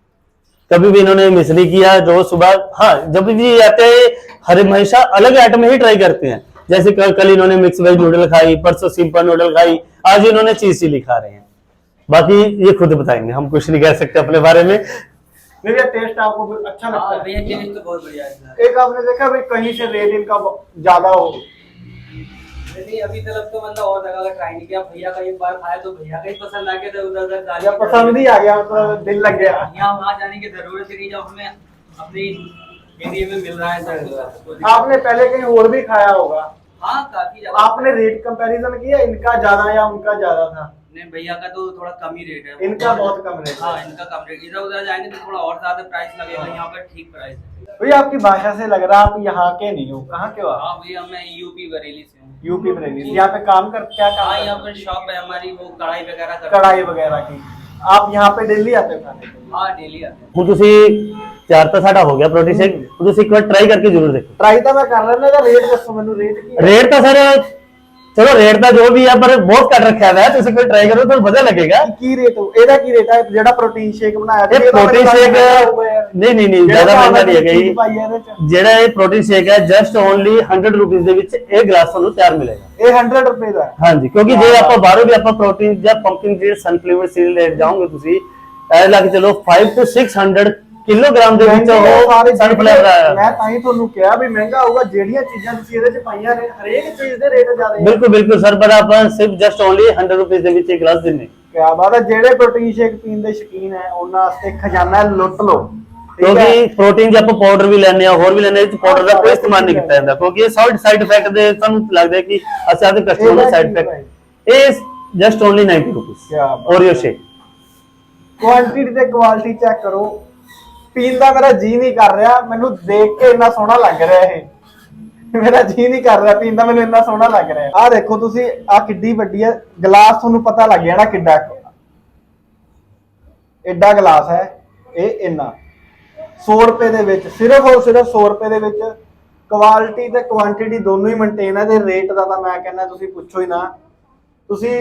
कभी भी इन्होंने नहीं किया रोज सुबह हाँ जब भी ये आते हैं हर हमेशा अलग आइटम ही ट्राई करते हैं। जैसे कल कल इन्होंने मिक्स वेज नूडल खाई परसों सिंपल नूडल खाई आज इन्होंने चीज़ चिल्ली खा रहे हैं। बाकी ये खुद बताएँगे हम कुछ नहीं कह सकते अपने बारे में। भैया टेस्ट आपको अच्छा लगता हाँ। है भैया टेस्ट तो बहुत बढ़िया है। एक आपने देखा भाई कहीं से रेट इनका ज़्यादा हो? नहीं अभी तक तो मतलब और जगह का ट्राई नहीं किया। भैया का एक बार खाया तो भैया का ही पसंद आ गया तो उधर उधर या पसंद ही आ गया तो दिल लग गया। यहाँ वहाँ जाने की ज़रूरत ही नहीं जब हमें अपने एरिया में मिल रहा है सब कुछ आपने पहले कहीं और भी खाया होगा? हाँ काफ़ी ज़्यादा। आपने रेट कंपैरिजन किया इनका ज़्यादा या उनका ज़्यादा था? नहीं भैया का तो थोड़ा कम ही रेट है। इनका बहुत कम रेट हाँ। इनका कम रेट इधर उधर जाएँगे तो थोड़ा और ज़्यादा प्राइस लगेगा यहाँ पर ठीक प्राइस है। भैया आपकी भाषा से लग रहा है आप यहाँ के नहीं हो। कहाँ के हो आप? हाँ भैया मैं यूपी बरेली से हूँ। यूपी बरेली। यहाँ पे काम कर क्या काम हाँ यहाँ पर शॉप है हमारी वो कढ़ाई वगैरह कढ़ाई वगैरह की। आप यहाँ पे दिल्ली आते हो खाने हाँ डेली आते हैं। ਤਿਆਰ ਤਾਂ ਸਾਡਾ ਹੋ ਗਿਆ ਪ੍ਰੋਟੀਨ ਸ਼ੇਕ ਤੁਸੀਂ ਇੱਕ ਵਾਰ ਟਰਾਈ ਕਰਕੇ ਜ਼ਰੂਰ ਦੇਖੋ। ਟਰਾਈ ਤਾਂ ਮੈਂ ਕਰ ਲੈਣਾ ਇਹਦਾ ਰੇਟ ਦੱਸੋ ਮੈਨੂੰ ਰੇਟ ਕੀ ਹੈ? ਰੇਟ ਤਾਂ ਸਰ ਚਲੋ ਰੇਟ ਤਾਂ ਜੋ ਵੀ ਹੈ ਪਰ ਬਹੁਤ ਘੱਟ ਰੱਖਿਆ ਹੋਇਆ ਹੈ ਤੁਸੀਂ ਕੋਈ ਟਰਾਈ ਕਰੋ ਤੁਹਾਨੂੰ ਪਤਾ ਲੱਗੇਗਾ। ਕੀ ਰੇਟ ਇਹਦਾ ਕੀ ਰੇਟ ਹੈ ਜਿਹੜਾ ਪ੍ਰੋਟੀਨ ਸ਼ੇਕ ਬਣਾਇਆ ਇਹ ਪ੍ਰੋਟੀਨ ਸ਼ੇਕ ਨਹੀਂ ਨਹੀਂ ਨਹੀਂ ਜ਼ਿਆਦਾ ਮਹਿੰਗਾ ਨਹੀਂ ਹੈਗਾ ਜੀ। ਜਿਹੜਾ ਇਹ ਪ੍ਰੋਟੀਨ ਸ਼ੇਕ ਹੈ ਜਸਟ ਓਨਲੀ 100 ਰੁਪਏ ਦੇ ਵਿੱਚ ਇਹ ਗਲਾਸ ਤੁਹਾਨੂੰ ਤਿਆਰ ਮਿਲੇਗਾ। ਇਹ 100 ਰੁਪਏ ਦਾ ਹੈ। ਹਾਂਜੀ ਕਿਉਂਕਿ ਜੇ ਆਪਾਂ ਬਾਹਰੋਂ ਵੀ ਆਪਾਂ ਪ੍ਰੋਟੀਨ ਜਾਂ ਪੰਪਕਿਨ ਸੀਡ ਸਨਫਲਾਵਰ ਸੀਡ ਲੈ ਜਾਓਗੇ ਤੁਸੀਂ ਇਹ ਲੱਗ ਚਲੋ 5 ਤੋਂ 600 ਕਿਲੋਗ੍ਰਾਮ ਦੇ ਵਿੱਚ ਉਹ ਸਾਰੇ ਸਨਫਲਾਵਰ ਆਇਆ ਮੈਂ ਤਾਂ ਹੀ ਤੁਹਾਨੂੰ ਕਿਹਾ ਵੀ ਮਹਿੰਗਾ ਹੋਊਗਾ ਜਿਹੜੀਆਂ ਚੀਜ਼ਾਂ ਤੁਸੀਂ ਇਹਦੇ ਚ ਪਾਈਆਂ ਨੇ ਹਰੇਕ ਚੀਜ਼ ਦੇ ਰੇਟ ਜ਼ਿਆਦਾ ਹੈ ਬਿਲਕੁਲ ਬਿਲਕੁਲ ਸਰ ਪਰ ਆਪਾਂ ਸਿਰਫ ਜਸਟ ਓਨਲੀ 100 ਰੁਪਏ ਦੇ ਵਿੱਚ ਇਹ ਗਲਾਸ ਦਿੰਨੇ ਕਿਆ ਬਾਤ ਹੈ ਜਿਹੜੇ ਪ੍ਰੋਟੀਨ ਸ਼ੇਕ ਪੀਣ ਦੇ ਸ਼ੌਕੀਨ ਹੈ ਉਹਨਾਂ ਵਾਸਤੇ ਖਜ਼ਾਨਾ ਲੁੱਟ ਲਓ। ਕਿਉਂਕਿ ਪ੍ਰੋਟੀਨ ਜੇ ਆਪਾਂ ਪਾਊਡਰ ਵੀ ਲੈਂਦੇ ਆ ਹੋਰ ਵੀ ਆ ਇਹ ਪਾਊਡਰ ਦਾ ਕੋਈ ਇਸਤੇਮਾਲ ਨਹੀਂ ਕੀਤਾ ਜਾਂਦਾ। ਕਿਉਂਕਿ ਇਹ ਸਾਈਡ ਸਾਈਡ ਇਫੈਕਟ ਦੇ ਸਾਨੂੰ ਲੱਗਦਾ ਹੈ ਕਿ ਅਸੀਂ ਆਦੇ ਕਸਟਮਰ ਇਹਦਾ ਸਾਈਡ ਇਫੈਕਟ ਇਹ ਜਸਟ ਓਨਲੀ 90 ਰੁਪਏ ਬਾਤ ਓਰੀਓ ਸ਼ੇਕ ਕੁਆਂਟੀਟੀ ਤੇ ਕੁਆਲਿਟੀ ਚੈੱਕ ਕਰੋ। ਪੀਣ ਦਾ ਮੇਰਾ ਜੀ ਨਹੀਂ ਕਰ ਰਿਹਾ, ਮੈਨੂੰ ਦੇਖ ਕੇ ਇੰਨਾ ਸੋਹਣਾ ਲੱਗ ਰਿਹਾ ਇਹ। ਮੇਰਾ ਜੀ ਨਹੀਂ ਕਰ ਰਿਹਾ ਪੀਣ ਦਾ, ਮੈਨੂੰ ਇੰਨਾ ਸੋਹਣਾ ਲੱਗ ਰਿਹਾ ਆਹ ਦੇਖੋ ਤੁਸੀਂ ਆ ਕਿੱਡੀ ਵੱਡੀ ਹੈ, ਗਲਾਸ ਤੁਹਾਨੂੰ ਪਤਾ ਲੱਗ ਜਾਣਾ ਕਿੱਡਾ ਐਡਾ ਗਲਾਸ ਹੈ, ਇਹ ਇੰਨਾ। 100 ਰੁਪਏ ਦੇ ਵਿੱਚ, ਸਿਰਫ ਔਰ ਸਿਰਫ 100 ਰੁਪਏ ਦੇ ਵਿੱਚ ਕੁਆਲਿਟੀ ਤੇ ਕੁਆਂਟੀਟੀ ਦੋਨੋਂ ਹੀ ਮੇਨਟੇਨ ਹੈ, ਤੇ ਰੇਟ ਦਾ ਤਾਂ ਮੈਂ ਕਹਿੰਦਾ ਤੁਸੀਂ ਪੁੱਛੋ ਹੀ ਨਾ। ਤੁਸੀਂ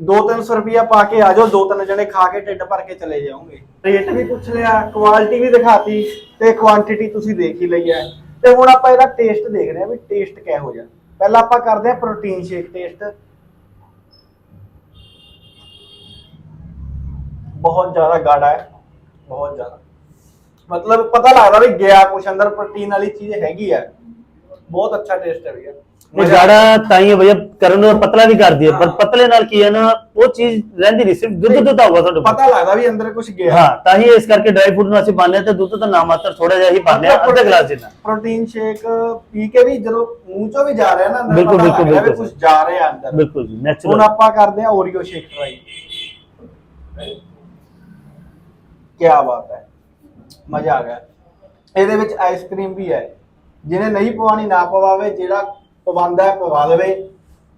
2-300 ਰੁਪਇਆ ਪਾ ਕੇ ਆ ਜਾਓ, ਦੋ ਤਿੰਨ ਜਣੇ ਖਾ ਕੇ ਢਿੱਡ ਭਰ ਕੇ ਚਲੇ ਜਾਓਗੇ। ਰੇਟ ਵੀ ਪੁੱਛ ਲਿਆ ਕੁਆਲਿਟੀ ਵੀ ਦਿਖਾਤੀ ਤੇ ਕੁਆਂਟੀਟੀ ਤੁਸੀਂ ਦੇਖ ਹੀ ਲਈ ਹੈ। ਤੇ ਹੁਣ ਆਪਾਂ ਇਹਦਾ ਟੇਸਟ ਦੇਖ ਰਹੇ ਹਾਂ ਵੀ ਟੇਸਟ ਕਿਹੋ ਜਿਹਾ। ਪਹਿਲਾਂ ਆਪਾਂ ਕਰਦੇ ਹਾਂ ਪ੍ਰੋਟੀਨ ਸ਼ੇਕ ਟੇਸਟ ਬਹੁਤ ਜ਼ਿਆਦਾ ਗਾੜਾ ਹੈ, ਬਹੁਤ ਜ਼ਿਆਦਾ। ਮਤਲਬ ਪਤਾ ਲੱਗਦਾ ਵੀ ਗਿਆ ਕੁਛ ਅੰਦਰ ਪ੍ਰੋਟੀਨ ਵਾਲੀ ਚੀਜ਼ ਹੈਗੀ ਹੈ। ਬਹੁਤ ਅੱਛਾ ਟੇਸਟ ਹੈ ਭਈਆ। ਇਹ ਗਾੜਾ ਤਾਂ ਹੀ ਹੈ ਭਈਆ ਕਰਨ ਨੂੰ ਪਤਲਾ ਵੀ ਕਰਦੀ ਹੈ ਪਰ ਪਤਲੇ ਨਾਲ ਕੀ ਹੈ ਨਾ ਉਹ ਚੀਜ਼ ਰਹਿੰਦੀ ਨਹੀਂ ਸਿਰਫ ਦੁੱਧ ਦੁੱਧ ਤੁਹਾਡੇ ਕੋਲ। ਪਤਾ ਲੱਗਦਾ ਵੀ ਅੰਦਰ ਕੁਝ ਗਿਆ। ਹਾਂ ਤਾਂ ਹੀ ਇਸ ਕਰਕੇ ਡਰਾਈ ਫਰੂਟ ਨੂੰ ਅਸੀਂ ਪਾਉਂਦੇ ਤੇ ਦੁੱਧ ਤਾਂ ਨਾ ਮਾਤਰ ਥੋੜਾ ਜਿਹਾ ਹੀ ਪਾਉਂਦੇ ਅੱਧਾ ਗਲਾਸ ਜਿੰਨਾ। ਪ੍ਰੋਟੀਨ ਸ਼ੇਕ ਪੀ ਕੇ ਵੀ ਜਦੋਂ ਮੂੰਹ ਚੋਂ ਵੀ ਜਾ ਰਿਹਾ ਨਾ ਅੰਦਰ ਬਿਲਕੁਲ, ਬਿਲਕੁਲ, ਬਿਲਕੁਲ। ਕੁਝ ਜਾ ਰਿਹਾ ਅੰਦਰ। ਬਿਲਕੁਲ ਜੀ ਹੁਣ ਨੈਚੁਰਲ ਆਪਾਂ ਕਰਦੇ ਹਾਂ ਓਰੀਓ ਸ਼ੇਕ ਟਰਾਈ ਕੀ ਬਾਤ ਹੈ। ਮਜ਼ਾ ਆ ਗਿਆ। ਇਹਦੇ ਵਿੱਚ ਆਈਸਕ੍ਰੀਮ ਵੀ ਹੈ। ਜਿਹਨੇ ਨਹੀਂ ਪਵਾਉਣੀ ਨਾ ਪਵਾਵੇ, ਜਿਹੜਾ ਪਵਾਉਂਦਾ ਹੈ ਪਵਾ ਲਵੇ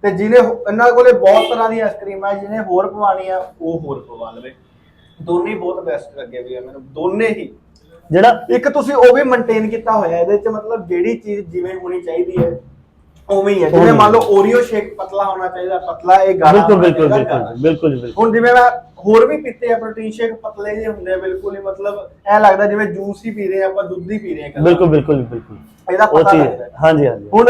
ਤੇ ਜਿਹਨੇ ਇਹਨਾਂ ਕੋਲੇ ਬਹੁਤ ਤਰ੍ਹਾਂ ਦੀ ਆਈਸਕ੍ਰੀਮ ਹੈ ਜਿਹਨੇ ਹੋਰ ਪਵਾਉਣੀ ਆ ਉਹ ਹੋਰ ਪਵਾ ਲਵੇ ਦੋਨੇ ਬਹੁਤ ਬੈਸਟ ਲੱਗੇ ਵੀ ਆ ਮੈਨੂੰ, ਦੋਨੇ ਹੀ। ਜਿਹੜਾ ਇੱਕ ਤੁਸੀਂ ਉਹ ਵੀ ਮੇਨਟੇਨ ਕੀਤਾ ਹੋਇਆ, ਇਹਦੇ ਚ ਮਤਲਬ ਜਿਹੜੀ ਚੀਜ਼ ਜਿਵੇਂ ਹੋਣੀ ਚਾਹੀਦੀ ਹੈ। ਉਵੇਂ ਹੀ ਹੈ ਜਿਵੇਂ ਉਵੇਂ ਮੰਨ ਲਓ ਓਰੀਓ ਸ਼ੇਕ ਪਤਲਾ ਹੋਣਾ ਚਾਹੀਦਾ ਪਤਲਾ ਇਹ ਗਾੜਾ ਬਿਲਕੁਲ ਹੋਣਾ ਬਿਲਕੁਲ ਚਾਹੀਦਾ, ਬਿਲਕੁਲ ਗਾੜਾ। ਬਿਲਕੁਲ ਜੀ, ਬਿਲਕੁਲ ਹੁਣ ਜਿਵੇਂ ਮੈਂ ਹੋਰ ਵੀ ਪੀਤੇ ਆ ਪ੍ਰੋਟੀਨ ਸ਼ੇਕ ਪਤਲੇ ਜਿਹੇ ਹੁੰਦੇ ਆ ਬਿਲਕੁਲ ਹੀ ਮਤਲਬ ਐ ਲੱਗਦਾ ਜਿਵੇਂ ਜੂਸ ਹੀ ਪੀ ਰਹੇ ਆ ਆਪਾਂ ਦੁੱਧ ਹੀ ਪੀ ਰਹੇ ਆ ਇਕੱਲਾ। ਬਿਲਕੁਲ ਬਿਲਕੁਲ ਬਿਲਕੁਲ ਇਹਦਾ ਉਹ ਪਤਾ ਚੀਜ਼ ਲੱਗਦਾ ਹੈ। ਹਾਂਜੀ ਹਾਂਜੀ ਹੁਣ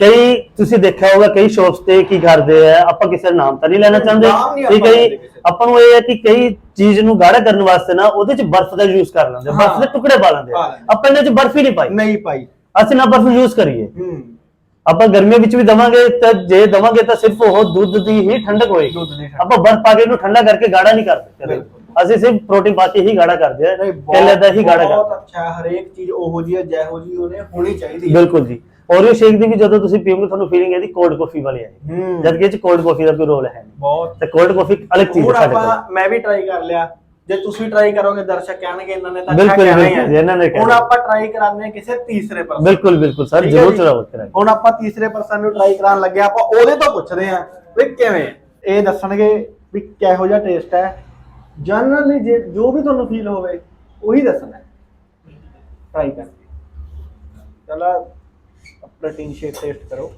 ਕਈ ਤੁਸੀਂ ਦੇਖਿਆ ਹੋਗਾ ਕਈ ਸ਼ੌਪਸ ਤੇ ਕੀ ਕਰਦੇ ਆ ਆਪਾਂ ਕਿਸੇ ਦਾ ਨਾਮ ਤਾਂ ਨਹੀਂ ਲੈਣਾ ਚਾਹੁੰਦੇ ਨਾਮ ਨਹੀਂ ਠੀਕ ਆਪਾਂ ਹੈ ਲੈਂਦੇ ਜੀ ਕਿਸੇ ਦਾ। ਆਪਾਂ ਨੂੰ ਇਹ ਹੈ ਕਿ ਕਈ ਚੀਜ਼ ਨੂੰ ਗਾੜਾ ਕਰਨ ਵਾਸਤੇ ਨਾ ਉਹਦੇ ਚ ਬਰਫ਼ ਦਾ ਯੂਜ਼ ਕਰ ਲੈਂਦੇ ਆ। ਬਰਫ਼ ਦੇ। ਟੁਕੜੇ ਪਾ ਲੈਂਦੇ ਆ। ਪਾ ਲੈਂਦੇ। ਆਪਾਂ ਇਹਨਾਂ ਚ ਬਰਫ਼ ਹੀ ਨਹੀਂ ਪਾਈ ਨਹੀਂ ਪਾਈ ਅਸੀਂ ਨਾ ਬਰਫ਼ ਯੂਜ਼ ਕਰੀਏ ਹੂੰ ਆਪਾਂ ਗਰਮੀਆਂ ਵਿੱਚ ਵੀ ਦਵਾਂਗੇ ਤਾਂ ਜੇ ਦਵਾਂਗੇ ਤਾਂ ਸਿਰਫ ਉਹ ਦੁੱਧ ਦੀ ਹੀ ਠੰਡਕ ਹੋਏਗੀ। ਦੁੱਧ ਦੀ ਠੰਡਕ। ਆਪਾਂ ਬਰਫ਼ ਪਾ ਕੇ ਇਹਨੂੰ ਠੰਡਾ ਕਰਕੇ ਗਾੜਾ ਨਹੀਂ ਕਰਦੇ। ਬਿਲਕੁਲ। ਅਸੀਂ ਸਿਰਫ ਪ੍ਰੋਟੀਨ ਪਾ ਕੇ ਹੀ ਗਾੜਾ ਕਰਦੇ ਆ ਨਹੀਂ ਕੇਲੇ ਦਾ ਹੀ ਗਾੜਾ ਬਹੁਤ ਕਰਦੇ ਅੱਛਾ ਹਰੇਕ ਚੀਜ਼ ਉਹੋ ਜੀ ਹੈ ਜਿਹੋ ਜੀ ਉਹਨੇ ਹੋਣੀ ਚਾਹੀਦੀ ਹੈ ਬਿਲਕੁਲ ਜੀ। ਓਰੀਓ ਸ਼ੇਕ ਦੀ ਵੀ ਜਦੋਂ ਤੁਸੀਂ ਪੀਓਗੇ ਤੁਹਾਨੂੰ ਫੀਲਿੰਗ ਇਹਦੀ ਕੋਲਡ ਕਾਫੀ ਵਾਲੀ ਆਏਗੀ। ਹੂੰ। ਜਦ ਕਿ ਇਹ ਚ ਕੋਲਡ ਕਾਫੀ ਦਾ ਕੋਈ ਰੋਲ ਹੈ ਨਹੀਂ ਬਹੁਤ। ਤੇ ਕੋਲਡ ਕਾਫੀ ਅਲੱਗ ਚੀਜ਼ ਹੁਣ ਹੈ ਆਪਾਂ ਮੈਂ ਵੀ ਟਰਾਈ ਕਰ ਲਿਆ। ਜੇ ਤੁਸੀਂ ਟਰਾਈ ਕਰੋਗੇ ਦਰਸ਼ਕ ਕਹਿਣਗੇ ਇਹਨਾਂ ਨੇ ਤਾਂ ਬਿਲਕੁਲ, ਹੀ ਹੈ। ਇਹਨਾਂ ਨੇ। ਹੁਣ ਆਪਾਂ ਟਰਾਈ ਕਰਾਉਂਦੇ ਹਾਂ ਕਿਸੇ ਤੀਸਰੇ ਪਰਸਨ ਬਿਲਕੁਲ ਬਿਲਕੁਲ ਸਰ ਹੈ ਜ਼ਰੂਰ ਕਰਾਂਗੇ। ਹੁਣ ਆਪਾਂ ਤੀਸਰੇ ਪਰਸਨ ਨੂੰ ਟਰਾਈ ਕਰਾਉਣ ਲੱਗੇ ਹਾਂ, ਆਪਾਂ ਉਹਦੇ ਤੋਂ ਪੁੱਛਦੇ ਹਾਂ ਵੀ ਕਿਵੇਂ? ਇਹ ਦੱਸਣਗੇ ਵੀ ਕਿਹੋ ਜਿਹਾ ਟੇਸਟ ਹੈ। ਜਨਰਲੀ ਜੇ ਜੋ ਵੀ ਤੁਹਾਨੂੰ ਫੀਲ ਹੋਵੇ ਉਹੀ ਦੱਸਣਾ ਟਰਾਈ ਕਰਕੇ ਚਲਾ ਪ੍ਰੋਟੀਨ ਸ਼ੇਕ ਟੇਸਟ ਕਰੋ।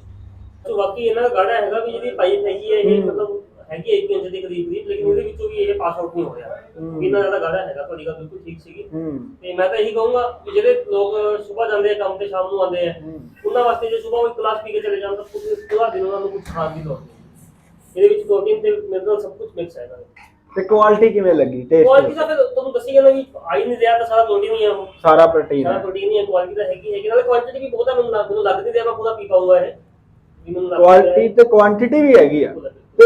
ਤੋ ਬਾਕੀ ਇਹਨਾਂ ਦਾ ਗਾੜਾ ਹੈਗਾ ਵੀ ਜਿਹਦੀ ਪਾਈਪ ਹੈਗੀ ਹੈ ਇਹ ਹੂੰ। ਮਤਲਬ ਹੈਗੀ 1 ਇੰਚ ਦੇ ਕਰੀਬ ਕਰੀਬ ਲੇਕਿਨ ਇਹਦੇ ਵਿੱਚੋਂ ਵੀ ਇਹ ਪਾਸ ਆਊਟ ਨਹੀਂ ਹੋ ਰਿਹਾ। ਹੂੰ। ਇੰਨਾ ਜ਼ਿਆਦਾ ਗਾੜਾ ਹੈਗਾ ਤੁਹਾਡੀ ਗੱਲ ਬਿਲਕੁਲ ਠੀਕ ਸੀਗੀ। ਹੂੰ। ਤੇ ਮੈਂ ਤਾਂ ਇਹੀ ਕਹੂੰਗਾ ਕਿ ਜਿਹੜੇ ਲੋਕ ਸਵੇਰ ਜਾਂਦੇ ਆ ਕੰਮ ਤੇ ਸ਼ਾਮ ਨੂੰ ਆਉਂਦੇ ਆ ਹੂੰ। ਉਹਨਾਂ ਵਾਸਤੇ ਜੇ ਸਵੇਰ ਉਹ ਇੱਕ ਕਲਾਸ ਪੀ ਕੇ ਚਲੇ ਜਾਣ ਤਾਂ ਪੂਰੇ ਪੂਰਾ ਦਿਨ ਉਹਨਾਂ ਨੂੰ ਕੁਝ ਖਾਣ ਦੀ ਲੋੜ ਨਹੀਂ। ਇਹਦੇ ਵਿੱਚ ਪ੍ਰੋਟੀਨ ਤੇ ਮਿਨਰਲ ਸਭ ਕੁਝ ਮਿਕਸ ਹੈ ਇਹਨਾਂ ਦੇ ਤੇ ਕੁਆਲਿਟੀ ਕਿਵੇਂ ਲੱਗੀ? ਕੁਆਲਿਟੀ ਟੇਸਟ ਤਾਂ ਫਿਰ ਤੁਹਾਨੂੰ ਦੱਸੀ ਜਾਂਦਾ ਵੀ ਆਈ ਨਹੀਂ ਰਿਹਾ ਤਾਂ ਸਾਰਾ ਪ੍ਰੋਟੀਨ ਹੀ ਆ ਉਹ। ਸਾਰਾ ਪ੍ਰੋਟੀਨ ਸਾਰਾ ਪ੍ਰੋਟੀਨ ਹੀ ਹੈ ਕੁਆਲਿਟੀ ਤਾਂ ਹੈਗੀ ਹੈਗੀ। ਨਾਲੇ ਕੁਆਂਟੀਟੀ ਵੀ ਬਹੁਤ ਹੈ ਮੈਨੂੰ ਲੱਗ- ਮੈਨੂੰ ਲੱਗ ਨਹੀਂ ਰਿਹਾ ਮੈਂ ਪੂਰਾ ਪੀ ਪਾਊਂਗਾ ਇਹ। ਵੀ ਮੈਨੂੰ ਲੱਗ ਨਹੀਂ ਰਿਹਾ ਕੁਆਲਿਟੀ ਤੇ ਕੁਆਂਟੀਟੀ ਵੀ ਹੈਗੀ ਆ।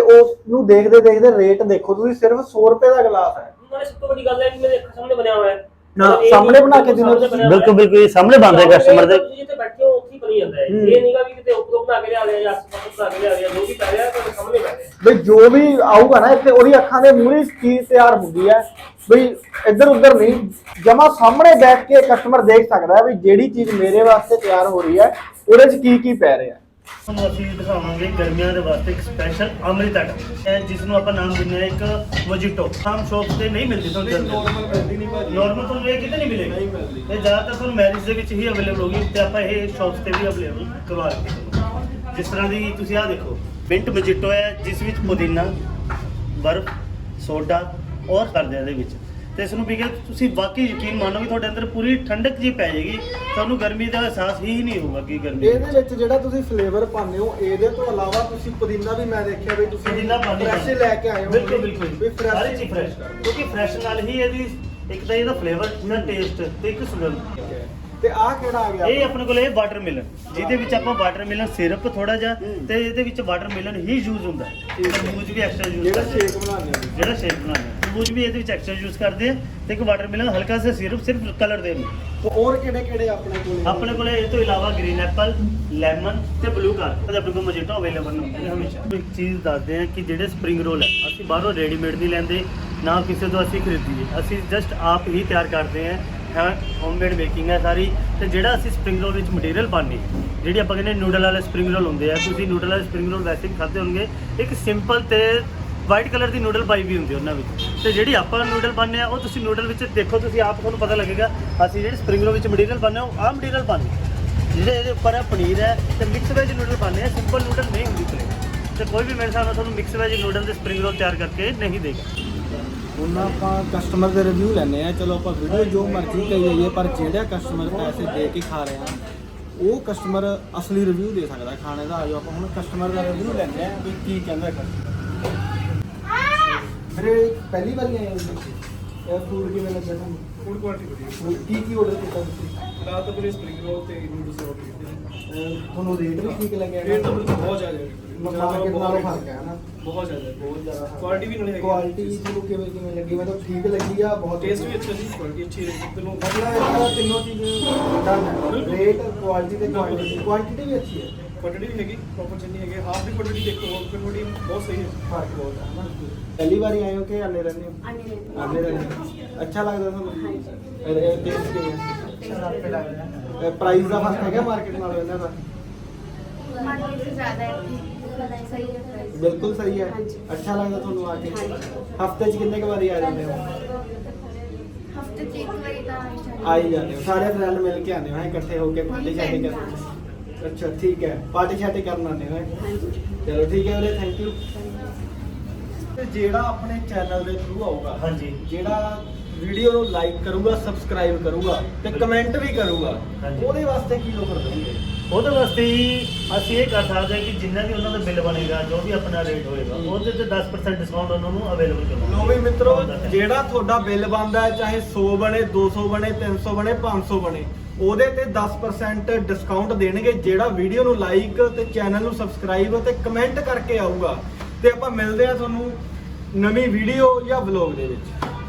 ਤੇ ਉਸ ਨੂੰ ਦੇਖਦੇ ਦੇਖਦੇ ਰੇਟ ਦੇਖੋ ਤੁਸੀਂ ਸਿਰਫ 100 ਰੁਪਏ ਦਾ ਗਲਾਸ ਹੈ। ਨਾਲੇ ਸਭ ਤੋਂ ਵੱਡੀ ਗੱਲ ਹੈ ਕਿ ਮੇਰੇ ਅੱਖਾਂ ਸਾਹਮਣੇ ਬਣਿਆ ਹੋਇਆ ਹੈ। ਨਾ, ਮਤਲਬ ਇਹ ਸਾਹਮਣੇ ਨਹੀਂ ਬਣਾ ਕੇ ਹੋਇਆ ਬਿਲਕੁਲ ਬਿਲਕੁਲ ਇਹ ਸਾਹਮਣੇ ਬੰਦੇ ਕਸਟਮਰ ਦੇ। ਤੁਸੀਂ ਜਿੱਥੇ ਬੈਠੇ ਹੋ ਉੱਥੇ ਹੀ ਬਣੀ ਜਾਂਦਾ ਹੈ। ਹੂੰ। ਇਹ ਨਹੀਂਗਾ ਵੀ ਕਿਤੇ ਉੱਪਰੋਂ ਬਣਾ ਕੇ ਲਿਆ ਰਿਹਾ ਜਾਂ ਆਸ-ਪਾਸ ਬਣਾ ਕੇ ਲਿਆ ਰਿਹਾ ਜੋ ਵੀ ਪੈ ਰਿਹਾ ਤੁਹਾਡੇ ਸਾਹਮਣੇ ਪੈ ਰਿਹਾ ਬਈ ਜੋ ਵੀ ਆਊਗਾ ਨਾ ਇੱਥੇ ਉਹਦੀ ਅੱਖਾਂ ਦੇ ਮੂਹਰੇ ਚੀਜ਼ ਤਿਆਰ ਹੁੰਦੀ ਹੈ। ਬਈ ਇੱਧਰ ਉੱਧਰ ਨਹੀਂ ਜਮਾ ਸਾਹਮਣੇ ਬੈਠ ਕੇ ਕਸਟਮਰ ਦੇਖ ਸਕਦਾ ਹੈ ਵੀ ਜਿਹੜੀ ਚੀਜ਼ ਮੇਰੇ ਵਾਸਤੇ ਤਿਆਰ ਹੋ ਰਹੀ ਹੈ ਉਹਦੇ 'ਚ ਕੀ ਕੀ ਪੈ ਰਿਹਾ। ਤੁਹਾਨੂੰ ਅਸੀਂ ਦਿਖਾਵਾਂਗੇ ਗਰਮੀਆਂ ਦੇ ਵਾਸਤੇ ਇੱਕ ਸਪੈਸ਼ਲ ਅੰਮ੍ਰਿਤ ਹੈ ਜਿਸ ਨੂੰ ਆਪਾਂ ਨਾਮ ਦਿੰਦੇ ਹਾਂ ਇੱਕ ਮੋਜੀਟੋ ਆਮ ਸ਼ੌਪ ਤੇ ਨਹੀਂ ਮਿਲਦੀ ਤੁਹਾਨੂੰ ਨਾਰਮਲ ਮਿਲਦੀ ਨਹੀਂ ਭਾਜੀ। ਨਾਰਮਲ ਤੁਹਾਨੂੰ ਇਹ ਕਿਤੇ ਨਹੀਂ ਮਿਲੇਗੀ। ਨਹੀਂ ਮਿਲਦੀ। ਇਹ ਜ਼ਿਆਦਾਤਰ ਤੁਹਾਨੂੰ ਮੈਰਿਜ ਦੇ ਵਿੱਚ ਹੀ ਅਵੇਲੇਬਲ ਹੋਗੀ ਤੇ ਆਪਾਂ ਇਹ ਸ਼ੌਪਸ ਤੇ ਵੀ ਅਵੇਲੇਬਲ ਕਰਵਾ ਦਿੱਤੀ ਜਿਸ ਤਰ੍ਹਾਂ ਦੀ ਤੁਸੀਂ ਆਹ ਦੇਖੋ ਮਿੰਟ ਮੋਜੀਟੋ ਹੈ ਜਿਸ ਵਿੱਚ ਪੁਦੀਨਾ ਬਰਫ਼ ਸੋਡਾ ਔਰ ਕਰਦੇ ਆ ਇਹਦੇ ਵਿੱਚ। ਤੇ ਇਸ ਨੂੰ ਪੀ ਕੇ ਤੁਸੀਂ ਵਾਕਈ ਯਕੀਨ ਮੰਨੋ ਕਿ ਤੁਹਾਡੇ ਅੰਦਰ ਪੂਰੀ ਠੰਡਕ ਜੀ ਪੈ ਜਾਏਗੀ। ਤੁਹਾਨੂੰ ਗਰਮੀ ਦਾ ਅਹਿਸਾਸ ਹੀ ਨਹੀਂ ਹੋਊਗਾ ਕਿ ਗਰਮੀ ਇਹਦੇ ਵਿੱਚ ਜਿਹੜਾ ਤੁਸੀਂ ਫਲੇਵਰ ਪਾਉਂਦੇ ਹੋ ਇਹਦੇ ਤੋਂ ਇਲਾਵਾ ਤੁਸੀਂ ਪੁਦੀਨਾ ਵੀ ਮੈਂ ਦੇਖਿਆ ਵੀ ਤੁਸੀਂ ਪੁਦੀਨਾ ਪਾਉਂਦੇ ਫਰੈਸ਼ ਹਾਂ। ਲੈ ਕੇ ਆਏ ਹੋ। ਬਿਲਕੁਲ ਵੀ ਬਿਲਕੁਲ fresh ਸਾਰੀ ਚੀਜ਼ ਫਰੈਸ਼ ਕਿਉਂਕਿ ਫਰੈਸ਼ ਨਾਲ ਹੀ ਇਹਦੀ ਇੱਕ ਤਾਂ ਇਹਦਾ ਫਲੇਵਰ ਦਾ ਟੇਸਟ ਤੇ ਇੱਕ ਸੁਗੰਧ। ਤੇ ਆਹ ਕਿਹੜਾ ਆ ਗਿਆ? ਇਹ ਆਪਣੇ ਕੋਲ ਇਹ ਵਾਟਰਮੈਲਨ ਜਿਹਦੇ ਵਿੱਚ ਆਪਾਂ ਵਾਟਰਮੈਲਨ ਸਿਰਪ ਥੋੜਾ ਜਿਹਾ ਤੇ ਇਹਦੇ ਵਿੱਚ ਵਾਟਰਮੈਲਨ ਹੀ ਯੂਜ਼ ਹੁੰਦਾ। ਹੈ। ਤਰਬੂਜ ਵੀ ਐਕਸਟਰਾ ਯੂਜ਼ ਜਿਹੜਾ ਸ਼ੇਕ ਬਣਾਉਂਦੇ ਹੋ ਜਿਹੜਾ ਸ਼ੇਕ ਬਣਾਉਂਦੇ ਹਾਂ। ਤਰਬੂਜ ਵੀ ਇਹਦੇ ਵਿੱਚ ਐਕਸਟਰਾ ਯੂਜ਼ ਕਰਦੇ ਆ ਤੇ ਇੱਕ ਵਾਟਰਮੈਲਨ ਹਲਕਾ ਜਿਹਾ ਸਿਰਪ ਸਿਰਫ ਕਲਰ ਦੇ ਨੂੰ ਤੇ ਹੋਰ ਕਿਹੜੇ ਕਿਹੜੇ ਆਪਣੇ ਕੋਲ ਆਪਣੇ ਕੋਲੇ ਇਹ ਤੋਂ ਇਲਾਵਾ ਗ੍ਰੀਨ ਐਪਲ ਲੈਮਨ ਤੇ ਬਲੂ ਕਾਰ ਤੇ ਆਪਣੇ ਕੋਲ ਮੋਜੀਟੋ ਅਵੇਲੇਬਲ ਹੁੰਦੇ ਨੇ ਹਮੇਸ਼ਾ। ਇੱਕ ਚੀਜ਼ ਦੱਸਦੇ ਆ ਕਿ ਜਿਹੜੇ ਸਪਰਿੰਗ ਰੋਲ ਹੈ ਅਸੀਂ ਬਾਹਰੋਂ ਰੈਡੀਮੇਡ ਨਹੀਂ ਲੈਂਦੇ ਨਾ ਕਿਸੇ ਤੋਂ ਅਸੀਂ ਖਰੀਦੀਏ। ਅਸੀਂ ਜਸਟ ਆਪ ਹੀ ਤਿਆਰ ਕਰਦੇ ਹਾਂ ਹਾਂ ਹੋਮਮੇਡ ਮੇਕਿੰਗ ਹੈ ਸਾਰੀ। ਤੇ ਜਿਹੜਾ ਅਸੀਂ ਸਪਰਿੰਗ ਰੋਲ ਵਿੱਚ ਮਟੀਰੀਅਲ ਪਾਉਂਦੇ ਹਾਂ, ਜਿਹੜੀ ਆਪਾਂ ਕਹਿੰਦੇ ਨੂਡਲ ਵਾਲੇ ਸਪਰਿੰਗ ਰੋਲ ਹੁੰਦੇ ਆ ਤੁਸੀਂ ਨੂਡਲ ਵਾਲੇ ਸਪਰਿੰਗ ਰੋਲ ਵੈਸੇ ਹੀ ਖਾਦੇ ਹੋਣਗੇ। ਇੱਕ ਸਿੰਪਲ ਤੇ ਵਾਈਟ ਕਲਰ ਦੀ ਨੂਡਲ ਪਾਈ ਵੀ ਹੁੰਦੀ ਉਹਨਾਂ ਵਿੱਚ। ਤੇ ਜਿਹੜੀ ਆਪਾਂ ਨੂਡਲ ਪਾਉਂਦੇ ਆ, ਉਹ ਤੁਸੀਂ ਨੂਡਲ ਵਿੱਚ ਦੇਖੋ, ਤੁਸੀਂ ਆਪ ਤੁਹਾਨੂੰ ਪਤਾ ਲੱਗੇਗਾ, ਅਸੀਂ ਜਿਹੜੇ ਸਪਰਿੰਗ ਰੋਲ ਵਿੱਚ ਮਟੀਰੀਅਲ ਪਾਉਂਦੇ ਆ, ਉਹ ਆਹ ਮਟੀਰੀਅਲ ਪਾਉਂਦੇ ਜਿਹੜੇ ਇਹਦੇ ਉੱਪਰ ਹੈ ਪਨੀਰ ਹੈ, ਤੇ ਮਿਕਸ ਵੈਜ ਨੂਡਲ ਪਾਉਂਦੇ ਆ ਸਿੰਪਲ ਨੂਡਲ ਨਹੀਂ ਹੁੰਦੀ ਪਲੇਟ ਤੇ ਕੋਈ ਵੀ ਮੇਰੇ ਹਿਸਾਬ ਨਾਲ ਤੁਹਾਨੂੰ ਮਿਕਸ ਵੈਜ ਨੂਡਲ ਤੇ ਸਪਰਿੰਗ ਰੋਲ ਤਿਆਰ ਕਰਕੇ ਨਹੀਂ ਦੇਗਾ। ਉਹਨਾਂ ਆਪਾਂ ਕਸਟਮਰ ਦੇ ਰਿਵਿਊ ਲੈਣੇ ਆ। ਚਲੋ ਆਪਾਂ ਵੀਡੀਓ ਜੋ ਮਰਜ਼ੀ ਕਹੀ ਜਾਈਏ, ਪਰ ਜਿਹੜਾ ਕਸਟਮਰ ਪੈਸੇ ਦੇ ਕੇ ਖਾ ਰਿਹਾ ਉਹ ਕਸਟਮਰ ਅਸਲੀ ਰਿਵਿਊ ਦੇ ਸਕਦਾ ਖਾਣੇ ਦਾ। ਆਜੋ ਆਪਾਂ ਹੁਣ ਕਸਟਮਰ ਦਾ ਰਿਵਿਊ ਲੈਣੇ ਆ, ਵੀ ਕੀ ਕਹਿੰਦਾ ਕਸਟਮਰ ਵੀਰੇ ਪਹਿਲੀ ਵਾਰੀ ਆਏ ਹੋ ਜੀ ਇਹ ਫੂਡ ਕਿਵੇਂ ਲੱਗਿਆ ਤੁਹਾਨੂੰ? ਫੂਡ ਕੁਆਲਿਟੀ ਵਧੀਆ। Food ਕੀ ਕੀ ਆਰਡਰ ਕੀਤਾ ਤੁਸੀਂ? ਰਾਤ ਤੋਂ ਪੂਰੇ ਸਪਰਿੰਗ ਰੋਲ ਤੇ ਨੂਡਲਸ ਆਰਡਰ ਕੀਤੇ ਅਹ ਤੁਹਾਨੂੰ ਰੇਟ ਵੀ ਠੀਕ ਲੱਗਿਆ ਰੇਟ ਤਾਂ ਬਿਲਕੁਲ ਬਹੁਤ ਜ਼ਿਆਦਾ ਹੈ ਮਾਰਕੀਟ ਨਾਲੋਂ ਫ਼ਰਕ ਹੈ ਨਾ? ਬਹੁਤ ਜ਼ਿਆਦਾ ਹੈ। ਬਹੁਤ ਜ਼ਿਆਦਾ ਕੁਆਲਿਟੀ ਵੀ ਨਾਲੇ ਹੈਗੀ। ਕੁਆਲਿਟੀ ਤੁਹਾਨੂੰ ਕਿਵੇਂ ਕਿਵੇਂ ਲੱਗੀ? ਮਤਲਬ ਠੀਕ ਲੱਗੀ ਆ ਬਹੁਤ ਟੇਸਟ ਵੀ ਅੱਛਾ ਜੀ ਕੁਆਲਿਟੀ ਅੱਛੀ ਹੈ ਤੈਨੂੰ ਮਤਲਬ ਇਹ ਤਿੰਨੋਂ ਚੀਜ਼ਾਂ ਡਨ ਹੈ। ਰੇਟ ਕੁਆਲਿਟੀ ਤੇ ਕੁਆਂਟੀਟੀ ਕੁਆਂਟੀਟੀ ਵੀ ਅੱਛੀ ਹੈ। ਕੁਆਂਟੀਟੀ ਵੀ ਹੈਗੀ ਪ੍ਰੋਪਰ ਜਿੰਨੀ ਹੈਗੀ ਹਾਫ ਦੀ ਕੁਆਂਟੀਟੀ ਦੇਖੋ ਹਾਫ ਦੀ ਕੁਆਂਟੀਟੀ ਬਹੁਤ ਸਹੀ ਹੈ ਫਰਕ ਬਹੁਤ ਹੈ ਨਾ ਪਹਿਲੀ ਵਾਰੀ ਆਏ ਹੋ ਕਿ ਆਨੇ ਰਹਿੰਦੇ ਹੋ ਆਨੇ ਰਹਿੰਦੇ ਹੋ। ਅੱਛਾ ਲੱਗਦਾ ਤੁਹਾਨੂੰ ਹਾਂਜੀ ਇਹ ਟੇਸਟ ਕਿਵੇਂ ਹੈ? ਪ੍ਰਾਈਸ ਦਾ ਫਰਕ ਹੈਗਾ ਮਾਰਕੀਟ ਨਾਲੋਂ ਇਹਨਾਂ ਦਾ मार्केट से ज़्यादा है सही है प्राइस ਬਿਲਕੁਲ ਸਹੀ ਹੈ ਹਾਂਜੀ। ਅੱਛਾ ਲੱਗਦਾ ਤੁਹਾਨੂੰ ਆ ਕੇ ਹਾਂਜੀ। ਹਫਤੇ 'ਚ ਕਿੰਨੇ ਕੁ ਵਾਰੀ ਆ ਜਾਂਦੇ ਹੋ हफ्ते से एक बार का ਆ ਹੀ ਜਾਂਦੇ ਹੋ ਸਾਰੇ ਫਰੈਂਡ ਮਿਲ ਕੇ ਆਉਂਦੇ ਹੋ ਹੈਂ, ਇਕੱਠੇ ਹੋ ਕੇ ਪਾਰਟੀ ਸ਼ਾਟੀ ਕਰਨ ਅੱਛਾ ਠੀਕ ਹੈ। ਪਾਰਟੀ ਸ਼ਾਟੀ ਕਰਨ ਆਉਂਦੇ ਹੋ। ਚਲੋ ਠੀਕ ਹੈ ਵੀਰੇ ਥੈਂਕ ਯੂ ਤੇ ਜਿਹੜਾ ਆਪਣੇ ਚੈਨਲ ਦੇ ਥਰੂ ਆਊਗਾ ਹਾਂਜੀ। ਜਿਹੜਾ ਵੀਡੀਓ ਨੂੰ ਲਾਈਕ ਕਰੂਗਾ ਸਬਸਕ੍ਰਾਈਬ ਕਰੂਗਾ ਤੇ ਕਮੈਂਟ ਵੀ ਕਰੂਗਾ ਹਾਂਜੀ। ਉਹਦੇ ਵਾਸਤੇ ਕੀ ਲੋਕ ਦੇਣਗੇ ਉਹਦੇ ਵਾਸਤੇ ਹੀ ਅਸੀਂ ਇਹ ਕਰ ਸਕਦੇ ਹਾਂ ਕਿ ਜਿੰਨਾ ਵੀ ਉਹਨਾਂ ਦਾ ਬਿੱਲ ਬਣੇਗਾ ਜੋ ਵੀ ਆਪਣਾ ਰੇਟ ਹੋਏਗਾ ਉਹਦੇ ਤੇ 10% ਡਿਸਕਾਊਂਟ ਉਹਨਾਂ ਨੂੰ ਅਵੇਲੇਬਲ ਕਰਵਾਉਂਗੇ ਲੋ ਵੀ ਮਿੱਤਰੋ ਜਿਹੜਾ ਤੁਹਾਡਾ ਬਿੱਲ ਬਣਦਾ ਹੈ ਚਾਹੇ 100 ਬਣੇ 200 ਬਣੇ 300 ਬਣੇ 500 ਬਣੇ ਉਹਦੇ ਤੇ 10% ਡਿਸਕਾਊਂਟ ਦੇਣਗੇ। ਜਿਹੜਾ ਵੀਡੀਓ ਨੂੰ ਲਾਈਕ ਤੇ ਚੈਨਲ ਨੂੰ ਸਬਸਕ੍ਰਾਈਬ ਤੇ ਕਮੈਂਟ ਕਰਕੇ ਆਊਗਾ। ਤੇ ਆਪਾਂ ਮਿਲਦੇ ਆ ਤੁਹਾਨੂੰ ਨਵੀਂ ਵੀਡੀਓ ਜਾਂ ਵਲੌਗ ਦੇ ਵਿੱਚ।